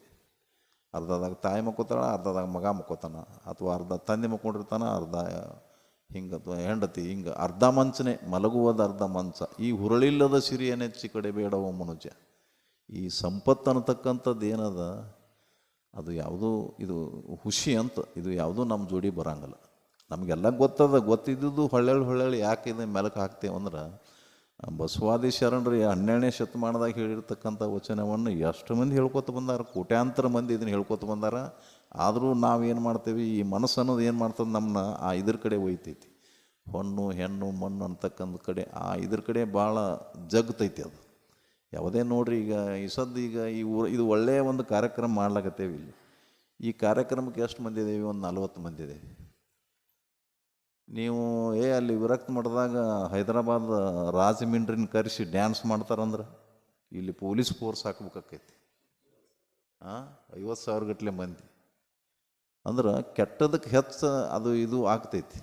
Speaker 2: ಅರ್ಧದಾಗ ತಾಯಿ ಮಕ್ಕೋತಾಳ, ಅರ್ಧದಾಗ ಮಗ ಮಕ್ಕೋತಾನ. ಅಥವಾ ಅರ್ಧ ತಂದೆ ಮಕ್ಕೊಂಡಿರ್ತಾನ, ಅರ್ಧ ಹಿಂಗೆ ಅಥವಾ ಹೆಂಡತಿ, ಹಿಂಗೆ ಅರ್ಧ ಮಂಚನೇ, ಮಲಗುವುದು ಅರ್ಧ ಮಂಚ. ಈ ಹುರಳಿಲ್ಲದ ಸಿರಿಯ ನೆಚ್ಚಿ ಕಡೆ ಬೇಡವ ಮನುಜ ಈ ಸಂಪತ್ತು ಅನ್ನತಕ್ಕಂಥದ್ದು ಏನದ? ಅದು ಯಾವುದೂ ಇದು ಹುಷಿ ಅಂತ, ಇದು ಯಾವುದೂ ನಮ್ಮ ಜೋಡಿ ಬರಂಗಿಲ್ಲ. ನಮಗೆಲ್ಲ ಗೊತ್ತದ ಗೊತ್ತಿದ್ದುದು ಹೊಳ್ಳೆಳು ಹೊಳ್ಳೆಳು ಯಾಕೆ ಇದು ಮೆಲಕ್ಕೆ ಹಾಕ್ತೇವೆ ಅಂದ್ರೆ ಬಸವಾದಿ ಶರಣರು ಹನ್ನೆರಡನೇ ಶತಮಾನದಾಗ ಹೇಳಿರ್ತಕ್ಕಂಥ ವಚನವನ್ನು ಎಷ್ಟು ಮಂದಿ ಹೇಳ್ಕೊತ ಬಂದಾರ? ಕೋಟ್ಯಾಂತರ ಮಂದಿ ಇದನ್ನು ಹೇಳ್ಕೊತ ಬಂದಾರ. ಆದರೂ ನಾವೇನು ಮಾಡ್ತೇವೆ? ಈ ಮನಸ್ಸು ಅನ್ನೋದು ಏನು ಮಾಡ್ತದೆ? ನಮ್ಮನ್ನ ಆ ಇದ್ರ ಕಡೆ ಒಯ್ತೈತಿ. ಹೊಣ್ಣು ಹೆಣ್ಣು, ಮಣ್ಣು ಅಂತಕ್ಕಂಥ ಕಡೆ ಆ ಇದ್ರ ಕಡೆ ಭಾಳ ಜಗ್ತೈತಿ ಅದು. ಯಾವುದೇ ನೋಡ್ರಿ ಈಗ ಈ ಸದ್ದು ಈಗ ಈ ಊರು ಇದು ಒಳ್ಳೆಯ ಒಂದು ಕಾರ್ಯಕ್ರಮ ಮಾಡ್ಲಾಕತ್ತೇವೆ ಇಲ್ಲಿ. ಈ ಕಾರ್ಯಕ್ರಮಕ್ಕೆ ಎಷ್ಟು ಮಂದಿ ಇದೇವಿ? ಒಂದು ನಲ್ವತ್ತು ಮಂದಿ ಇದೇವಿ. ನೀವು, ಏ, ಅಲ್ಲಿ ವಿರಕ್ತ ಮಠದಾಗ ಹೈದರಾಬಾದ್ ರಾಜಮಿಂಡ್ರಿನ ಕರೆಸಿ ಡ್ಯಾನ್ಸ್ ಮಾಡ್ತಾರಂದ್ರೆ, ಇಲ್ಲಿ ಪೊಲೀಸ್ ಫೋರ್ಸ್ ಹಾಕ್ಬೇಕಾಕೈತಿ. ಹಾಂ ಐವತ್ತು ಸಾವಿರ ಗಟ್ಟಲೆ ಮಂದಿ. ಅಂದ್ರೆ ಕೆಟ್ಟದಕ್ಕೆ ಹೆಚ್ಚು ಅದು ಇದು ಆಗ್ತೈತಿ.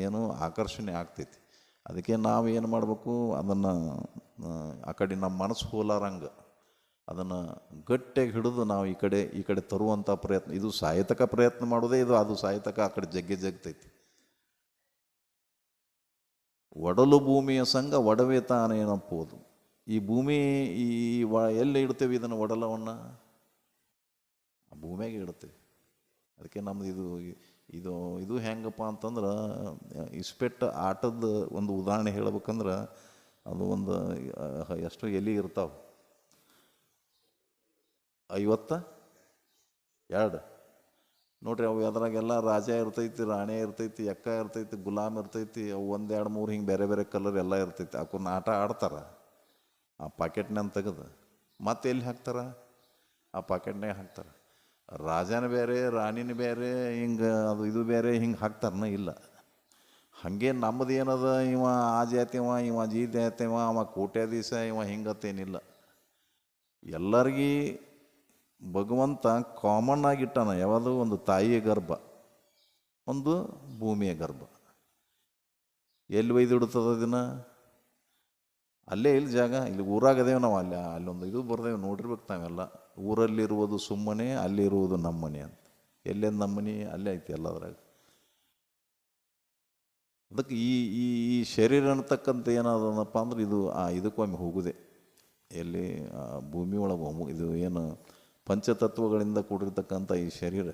Speaker 2: ಏನು ಆಕರ್ಷಣೆ ಆಗ್ತೈತಿ. ಅದಕ್ಕೆ ನಾವು ಏನು ಮಾಡಬೇಕು, ಅದನ್ನು, ಆ ಕಡೆ ನಮ್ಮ ಮನಸ್ಸು ಹೋಲಾರಂಗೆ. ಅದನ್ನು ಗಟ್ಟಿಯಾಗಿ ಹಿಡಿದು ನಾವು ಈ ಕಡೆ ಈ ಕಡೆ ತರುವಂಥ ಪ್ರಯತ್ನ, ಇದು ಸಾಹಿತ್ಯಕ ಪ್ರಯತ್ನ ಮಾಡೋದೇ ಇದು, ಅದು ಸಾಹಿತ್ಯಕ ಆ ಕಡೆ ಜಗ್ಗೆ ಜಗ್ತೈತಿ. ಒಡಲು ಭೂಮಿಯ ಸಂಘ ಒಡವೆ ತಾನೇನಪ್ಪೋದು ಈ ಭೂಮಿ, ಈ ವ, ಎಲ್ಲಿ ಇಡ್ತೇವೆ ಇದನ್ನು ಒಡಲವನ್ನು? ಭೂಮಿಯಾಗೆ ಇಡ್ತೇವೆ. ಅದಕ್ಕೆ ನಮ್ದು ಇದು ಇದು ಇದು ಹೆಂಗಪ್ಪ ಅಂತಂದ್ರೆ ಇಸ್ಪೆಟ್ ಆಟದ ಒಂದು ಉದಾಹರಣೆ ಹೇಳ್ಬೇಕಂದ್ರೆ, ಅದು ಒಂದು ಎಷ್ಟು ಎಲ್ಲಿ ಎಲೆ ಇರ್ತಾವೆ. ಐವತ್ತ? ಎರಡು. ನೋಡ್ರಿ ಅವು ಅದ್ರಾಗೆಲ್ಲ ರಾಜ ಇರ್ತೈತಿ, ರಾಣಿ ಇರ್ತೈತಿ ಎಕ್ಕ ಇರ್ತೈತಿ, ಗುಲಾಮ್ ಇರ್ತೈತಿ, ಅವು ಒಂದು ಮೂರು ಹಿಂಗೆ ಬೇರೆ ಬೇರೆ ಕಲರ್ ಎಲ್ಲ ಇರ್ತೈತಿ. ಅವಕ್ಕನ್ನ ಆಟ ಆಡ್ತಾರೆ. ಆ ಪಾಕೆಟ್ನಾಗ ತೆಗೆದು ಮತ್ತೆ ಎಲ್ಲಿ ಹಾಕ್ತಾರ? ಆ ಪಾಕೆಟ್ನಾಗ ಹಾಕ್ತಾರೆ. ರಾಜನ ಬೇರೆ, ರಾಣಿನ ಬೇರೆ, ಹಿಂಗೆ ಅದು ಇದು ಬೇರೆ ಹಿಂಗೆ ಹಾಕ್ತಾರನ ಇಲ್ಲ. ಹಾಗೆ ನಮ್ಮದು ಏನದ, ಇವ ಆ ಜಾತಿವ, ಇವ ಜಿ ಜಾತಿವ, ಅವ ಕೋಟ್ಯಾಧೀಶ, ಇವ ಹಿಂಗತ್ತೇನಿಲ್ಲ. ಎಲ್ಲರಿಗೂ ಭಗವಂತ ಕಾಮನ್ ಆಗಿಟ್ಟಾನ ಯಾವುದು ಒಂದು ತಾಯಿಯ ಗರ್ಭ, ಒಂದು ಭೂಮಿಯ ಗರ್ಭ. ಎಲ್ಲಿ ಒಯ್ದಿಡ್ತದ ದಿನ ಅಲ್ಲೇ ಇಲ್ಲಿ ಜಾಗ, ಇಲ್ಲಿ ಊರಾಗ ಅದೇವು ನಾವು, ಅಲ್ಲಿ, ಅಲ್ಲೊಂದು ಇದು ಬರ್ದೇವೆ, ನೋಡಿರ್ಬೇಕು ತಾವೆಲ್ಲ. ಊರಲ್ಲಿರುವುದು ಸುಮ್ಮನೆ, ಅಲ್ಲಿರುವುದು ನಮ್ಮನೆ ಅಂತ. ಎಲ್ಲೇ ನಮ್ಮನೆ? ಅಲ್ಲೇ ಐತಿ ಎಲ್ಲದ್ರಾಗ. ಅದಕ್ಕೆ ಈ ಈ ಈ ಶರೀರ ಅನ್ನತಕ್ಕಂಥ ಏನಾದನಪ್ಪ ಅಂದ್ರೆ ಇದು, ಆ, ಇದಕ್ಕೊಮ್ಮೆ ಹೋಗುದೆ. ಎಲ್ಲಿ ಭೂಮಿ ಒಳಗೆ ಇದು ಏನು ಪಂಚತತ್ವಗಳಿಂದ ಕೂಡಿರ್ತಕ್ಕಂಥ ಈ ಶರೀರ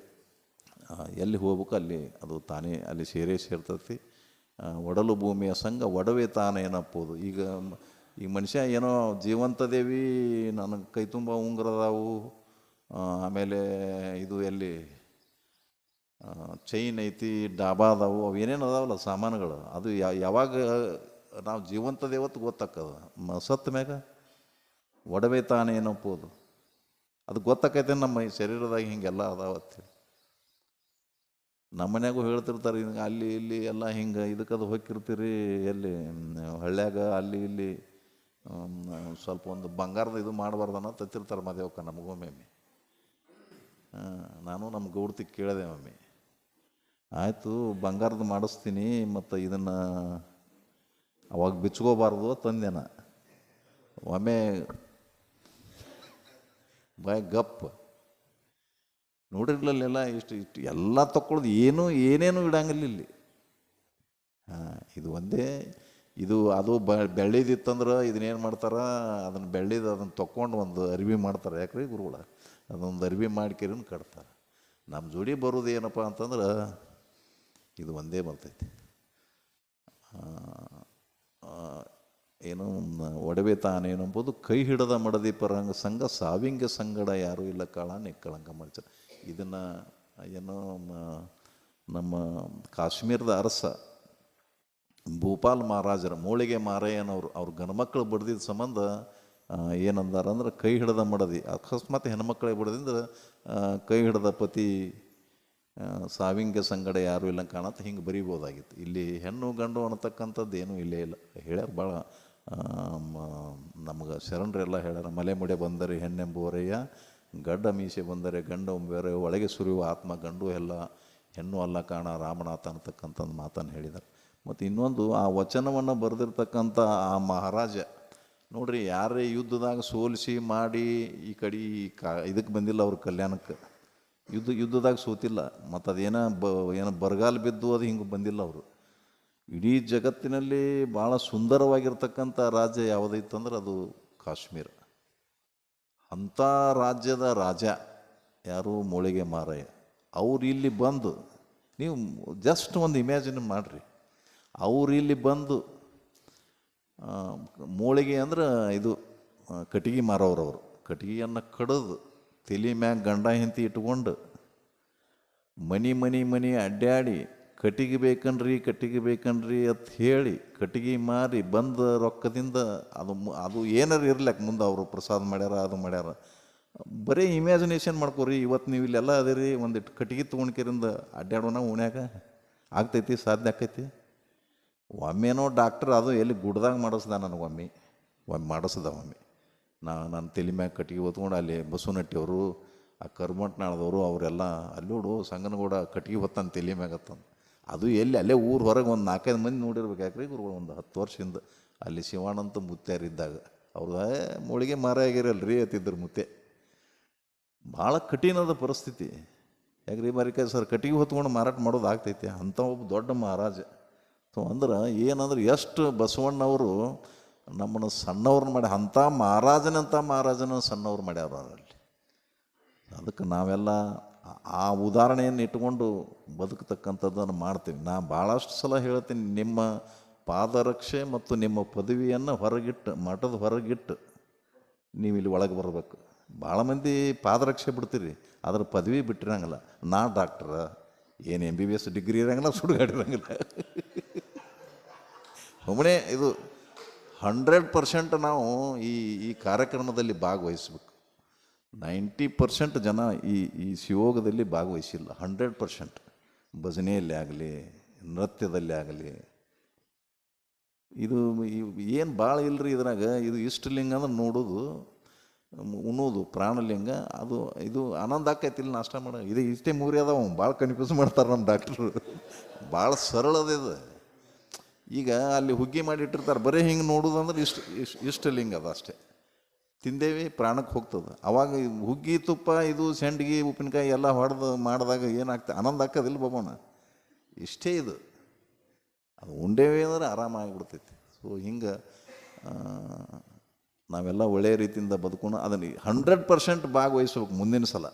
Speaker 2: ಎಲ್ಲಿ ಹೋಗ್ಬೇಕು ಅಲ್ಲಿ ಅದು ತಾನೇ, ಅಲ್ಲಿ ಸೇರೇ ಸೇರ್ತತಿ. ಒಡಲು ಭೂಮಿಯ ಸಂಘ ಒಡವೆ ತಾನೇನಪ್ಪೋದು ಈಗ ಈ ಮನುಷ್ಯ ಏನೋ ಜೀವಂತ ದೇವಿ ನನಗೆ ಕೈ ತುಂಬ ಉಂಗ್ರದಾವು ಆಮೇಲೆ ಇದು ಎಲ್ಲಿ ಚೈನ್ ಐತಿ, ಡಾಬಾ ಅದಾವು, ಅವು ಏನೇನು ಅದಾವಲ್ಲ ಸಾಮಾನುಗಳು. ಅದು ಯಾವಾಗ ನಾವು ಜೀವಂತ ದೇವತ್ತು ಗೊತ್ತಾಕದ ಸತ್ತ ಮ್ಯಾಗ? ಒಡವೆ ತಾನೇ ಏನಪ್ಪೋದು ಅದು ಗೊತ್ತಾಕೈತೆ ನಮ್ಮ ಈ ಶರೀರದಾಗ ಹಿಂಗೆಲ್ಲ ಅದಾವತ್ತೇಳಿ ನಮ್ಮ ಮನ್ಯಾಗೂ ಹೇಳ್ತಿರ್ತಾರೆ, ಹಿಂಗೆ ಅಲ್ಲಿ ಇಲ್ಲಿ ಎಲ್ಲ ಹಿಂಗೆ ಇದಕ್ಕದು ಹೋಗಿರ್ತೀರಿ ಎಲ್ಲಿ ಹಳ್ಳ್ಯಾಗ ಅಲ್ಲಿ ಇಲ್ಲಿ ಸ್ವಲ್ಪ ಒಂದು ಬಂಗಾರದ ಇದು ಮಾಡಬಾರ್ದನ್ನ ತತ್ತಿರ್ತಾರೆ ಮದುವೆಕ ನಮಗೊಮ್ಮೆ ನಾನು ನಮ್ಮ ಗೌಡ್ತಿ ಕೇಳಿದೆ ಮಮ್ಮಿ ಆಯಿತು, ಬಂಗಾರದ ಮಾಡಿಸ್ತೀನಿ, ಮತ್ತು ಇದನ್ನು ಅವಾಗ ಬಿಚ್ಕೋಬಾರ್ದು ತಂದೆನ. ಒಮ್ಮೆ ಬಾಯ್ ಗಪ್ಪ. ನೋಡಿರ್ಲಿಲ್ಲ ಇಷ್ಟು ಇಷ್ಟು ಎಲ್ಲ ತಕ್ಕೊಳ್ಳೋದು ಏನೂ, ಏನೇನು ಇಡಂಗಿಲ್ಲ ಇದು ಒಂದೇ, ಇದು ಅದು ಬ ಬೆಳ್ಳಿದಿತ್ತಂದ್ರೆ ಇದನ್ನೇನು ಮಾಡ್ತಾರೆ, ಅದನ್ನು ಬೆಳ್ಳಿದು ಅದನ್ನು ತೊಗೊಂಡು ಒಂದು ಅರಿವಿ ಮಾಡ್ತಾರೆ, ಯಾಕ್ರಿ ಗುರುಗಳ? ಅದೊಂದು ಅರಿವಿ ಮಾಡ್ಕೇರಿನ ಕಟ್ತಾರೆ. ನಮ್ಮ ಜೋಡಿ ಬರೋದು ಏನಪ್ಪ ಅಂತಂದ್ರೆ, ಇದು ಒಂದೇ ಬರ್ತೈತಿ. ಏನು ಒಡವೆ ತಾನೇನೆಂಬುದು ಕೈ ಹಿಡದ ಮಡದಿ ಪರಂಗ ಸಂಘ, ಸಾವಿಂಗ ಸಂಗಡ ಯಾರೂ ಇಲ್ಲ ಕಾಳ, ನಿಕ್ಕಳಂಗ ಮನುಷ್ಯ. ಇದನ್ನು ಏನು ನಮ್ಮ ಕಾಶ್ಮೀರದ ಅರಸ ಭೂಪಾಲ್ ಮಹಾರಾಜರ, ಮೂಳಿಗೆ ಮಾರಯ್ಯನವರು, ಅವ್ರ ಗಂಡ್ಮಕ್ಳು ಬಡ್ದಿದ್ದ ಸಂಬಂಧ ಏನಂದಾರಂದ್ರೆ ಕೈ ಹಿಡದ ಮಡದಿ. ಅಕಸ್ಮಾತ್ ಹೆಣ್ಮಕ್ಳಿಗೆ ಬಡ್ದಿಂದ್ರೆ ಕೈ ಹಿಡದ ಪತಿ ಸಾವಿಂಗ ಸಂಗಡ ಯಾರೂ ಇಲ್ಲ ಕಾಣತ್ತೆ ಹಿಂಗೆ ಬರಿಬೋದಾಗಿತ್ತು. ಇಲ್ಲಿ ಹೆಣ್ಣು ಗಂಡು ಅನ್ನತಕ್ಕಂಥದ್ದು ಏನೂ ಇಲ್ಲೇ ಇಲ್ಲ. ಹೇಳ್ಯಾರ ಭಾಳ ನಮ್ಗೆ ಶರಣರೆಲ್ಲ ಹೇಳ್ಯಾರ, ಮಲೆ ಮುಡೆ ಬಂದರೆ ಹೆಣ್ಣೆಂಬುವರೆಯ ಗಡ್ಡ ಮೀಸೆ ಬಂದರೆ ಗಂಡ ಎಂಬುವರೆ ಒಳಗೆ ಸುರಿಯುವ ಆತ್ಮ ಗಂಡು ಎಲ್ಲ ಹೆಣ್ಣು ಅಲ್ಲ ಕಾಣ ರಾಮನಾಥ ಅಂತಕ್ಕಂಥದ್ದು ಮಾತನ್ನು ಹೇಳಿದ್ದಾರೆ ಮತ್ತು ಇನ್ನೊಂದು, ಆ ವಚನವನ್ನು ಬರೆದಿರ್ತಕ್ಕಂಥ ಆ ಮಹಾರಾಜ, ನೋಡ್ರಿ ಯಾರೇ ಯುದ್ಧದಾಗ ಸೋಲಿಸಿ ಮಾಡಿ ಈ ಕಡೆ ಕಾ ಇದಕ್ಕೆ ಬಂದಿಲ್ಲ ಅವ್ರ ಕಲ್ಯಾಣಕ್ಕೆ ಯುದ್ಧ, ಯುದ್ಧದಾಗ ಸೋತಿಲ್ಲ, ಮತ್ತು ಅದೇನೋ ಬ, ಏನೋ ಬರಗಾಲ ಬಿದ್ದು ಅದು ಹಿಂಗೆ ಬಂದಿಲ್ಲ ಅವರು. ಇಡೀ ಜಗತ್ತಿನಲ್ಲಿ ಭಾಳ ಸುಂದರವಾಗಿರ್ತಕ್ಕಂಥ ರಾಜ್ಯ ಯಾವುದೈತಂದ್ರೆ ಅದು ಕಾಶ್ಮೀರ. ಅಂಥ ರಾಜ್ಯದ ರಾಜ ಯಾರು? ಮೂಳಿಗೆ ಮಾರಯ್ಯ. ಅವ್ರು ಇಲ್ಲಿ ಬಂದು, ನೀವು ಜಸ್ಟ್ ಒಂದು ಇಮ್ಯಾಜಿನ್ ಮಾಡಿರಿ. ಅವ್ರು ಇಲ್ಲಿ ಬಂದು ಮೂಳಿಗೆ ಅಂದ್ರೆ ಇದು ಕಟ್ಟಿಗೆ ಅವರು. ಕಟ್ಟಿಗೆಯನ್ನು ಕಡಿದು ತಲೆ ಮ್ಯಾಗ ಗಂಡ ಹೆಂಡತಿ ಇಟ್ಕೊಂಡು ಮನಿ ಮನಿ ಮನಿ ಅಡ್ಡಾಡಿ ಕಟ್ಟಿಗೆ ಬೇಕನ್ರಿ ಕಟ್ಟಿಗೆ ಬೇಕನ್ರಿ ಅಂತ ಹೇಳಿ ಕಟ್ಟಿಗೆ ಮಾರಿ ಬಂದ ರೊಕ್ಕದಿಂದ ಅದು ಅದು ಏನಾರು ಇರ್ಲಕ್ಕೆ ಮುಂದೆ ಅವರು ಪ್ರಸಾದ ಮಾಡ್ಯಾರ, ಅದು ಮಾಡ್ಯಾರ. ಬರೀ ಇಮ್ಯಾಜಿನೇಷನ್ ಮಾಡ್ಕೋರಿ, ಇವತ್ತು ನೀವು ಇಲ್ಲೆಲ್ಲ ಅದೇ ಒಂದಿಟ್ಟು ಕಟ್ಟಿಗೆ ತೊಗೊಂಡ್ಕಿರಿಂದ ಅಡ್ಡಾಡೋಣ ಉಣ್ಯಾಗ ಆಗ್ತೈತಿ ಸಾಧ್ಯ ಆಕೈತಿ ಒಮ್ಮೆನೋ ಡಾಕ್ಟರ್ ಅದು ಎಲ್ಲಿ ಗುಡ್ದಾಗ ಮಾಡಿಸ್ದ ನನಗೊಮ್ಮೆ ಒಮ್ಮೆ ಮಾಡಿಸ್ದ ಒಮ್ಮೆ. ನಾ ನನ್ನ ತಲೆ ಮ್ಯಾಗ ಕಟ್ಟಿಗೆ ಹೊತ್ಕೊಂಡು ಅಲ್ಲಿ ಬಸವನಟ್ಟಿಯವರು, ಆ ಕರ್ಮಟ್ನಾಳದವರು ಅವರೆಲ್ಲ ಅಲ್ಲಿ ಸಂಗನಗೂಡ ಕಟ್ಟಿಗೆ ಹೊತ್ತಂತ ತಲೆ ಮ್ಯಾಗ ಹತ್ತಂದು. ಅದು ಎಲ್ಲಿ, ಅಲ್ಲೇ ಊರು ಹೊರಗೆ ಒಂದು ನಾಲ್ಕೈದು ಮಂದಿ ನೋಡಿರ್ಬೇಕು. ಯಾಕ್ರಿ ಗುರುಗಳು? ಒಂದು ಹತ್ತು ವರ್ಷದಿಂದ ಅಲ್ಲಿ ಶಿವಾನಂತ ಮುತ್ಯಾರಿದ್ದಾಗ ಅವ್ರು ಮುಳಿಗೆ ಮಾರ ರೀ ಅತ್ತಿದ್ರು ಮುತ್ತೆ ಭಾಳ ಕಠಿಣದ ಪರಿಸ್ಥಿತಿ. ಯಾಕ್ರಿ ಬರಿಕ ಸರ್, ಕಟ್ಟಿಗೆ ಹೊತ್ಕೊಂಡು ಮಾರಾಟ ಮಾಡೋದು ಆಗ್ತೈತಿ. ಅಂಥ ಒಬ್ಬ ದೊಡ್ಡ ಮಹಾರಾಜ. ಸೊ, ಅಂದ್ರೆ ಏನಂದ್ರೆ ಎಷ್ಟು ಬಸವಣ್ಣವರು ನಮ್ಮನ್ನು ಸಣ್ಣವ್ರನ್ನ ಮಾಡಿ ಅಂಥ ಮಹಾರಾಜನಂಥ ಮಹಾರಾಜನ ಸಣ್ಣವ್ರು ಮಾಡ್ಯಾರ ಅಲ್ಲಿ ಅದಕ್ಕೆ ನಾವೆಲ್ಲ ಆ- ಉದಾಹರಣೆಯನ್ನು ಇಟ್ಕೊಂಡು ಬದುಕತಕ್ಕಂಥದ್ದನ್ನು ಮಾಡ್ತೀನಿ. ನಾನು ಭಾಳಷ್ಟು ಸಲ ಹೇಳ್ತೀನಿ, ನಿಮ್ಮ ಪಾದರಕ್ಷೆ ಮತ್ತು ನಿಮ್ಮ ಪದವಿಯನ್ನು ಹೊರಗಿಟ್ಟು, ಮಠದ ಹೊರಗಿಟ್ಟು ನೀವು ಇಲ್ಲಿ ಒಳಗೆ ಬರಬೇಕು. ಭಾಳ ಮಂದಿ ಪಾದರಕ್ಷೆ ಬಿಡ್ತೀರಿ ಅದ್ರ ಪದವಿ ಬಿಟ್ಟಿರಂಗಿಲ್ಲ. ನಾ ಡಾಕ್ಟ್ರ, ಏನು M B B S degree ಇರಂಗಿಲ್ಲ, ಸುಡುಗಾಡಿರಂಗಿಲ್ಲ. ಒಮ್ಮನೆ ಇದು ಹಂಡ್ರೆಡ್ ಪರ್ಸೆಂಟ್ ನಾವು ಈ ಈ ಕಾರ್ಯಕ್ರಮದಲ್ಲಿ ಭಾಗವಹಿಸ್ಬೇಕು. ನೈಂಟಿ ಪರ್ಸೆಂಟ್ ಜನ ಈ ಈ ಶಿವೋಗದಲ್ಲಿ ಭಾಗವಹಿಸಿಲ್ಲ. Hundred percent. ಭಜನೆಯಲ್ಲಿ ಆಗಲಿ, ನೃತ್ಯದಲ್ಲಿ ಆಗಲಿ. ಇದು ಏನು ಭಾಳ ಇಲ್ಲರಿ ಇದ್ರಾಗ. ಇದು ಇಷ್ಟಲಿಂಗ ಅಂದ್ರೆ ನೋಡೋದು, ಉಣ್ಣೋದು, ಪ್ರಾಣಲಿಂಗ. ಅದು, ಇದು ಆನಂದ ಆಕೈತಿ ಇಲ್ಲಿ ನಾಷ್ಟ ಮಾಡೋ. ಇದು ಇಷ್ಟೇ ಮೂರಿ ಅದಾವ. ಭಾಳ ಕನ್ಫ್ಯೂಸ್ ಮಾಡ್ತಾರೆ ನಮ್ಮ ಡಾಕ್ಟ್ರು. ಭಾಳ ಸರಳ ಅದ ಇದು. ಈಗ ಅಲ್ಲಿ ಹುಗ್ಗಿ ಮಾಡಿಟ್ಟಿರ್ತಾರೆ ಬರೀ ಹಿಂಗೆ ನೋಡೋದು ಅಂದ್ರೆ ಇಷ್ಟು ಇಷ್ಟು ಲಿಂಗ ಅದ ಅಷ್ಟೇ. ತಿಂದೇವಿ, ಪ್ರಾಣಕ್ಕೆ ಹೋಗ್ತದೆ. ಅವಾಗ ಹುಗ್ಗಿ, ತುಪ್ಪ, ಇದು ಸೆಂಡ್ಗಿ ಉಪ್ಪಿನಕಾಯಿ ಎಲ್ಲ ಹೊಡೆದು, ಮಾಡಿದಾಗ ಏನಾಗ್ತದೆ ಆನಂದ ಹಾಕೋದಿಲ್ಲ ಬಾಬಣ್ಣ ಇಷ್ಟೇ ಇದು. ಅದು ಉಂಡೇವಿ ಅಂದ್ರೆ ಆರಾಮಾಗಿಬಿಡ್ತೈತಿ. ಸೊ, ಹಿಂಗೆ ನಾವೆಲ್ಲ ಒಳ್ಳೆಯ ರೀತಿಯಿಂದ ಬದುಕೋಣ. ಅದನ್ನು ಹಂಡ್ರೆಡ್ ಪರ್ಸೆಂಟ್ ಭಾಗವಹಿಸ್ಬೇಕು ಮುಂದಿನ ಸಲ.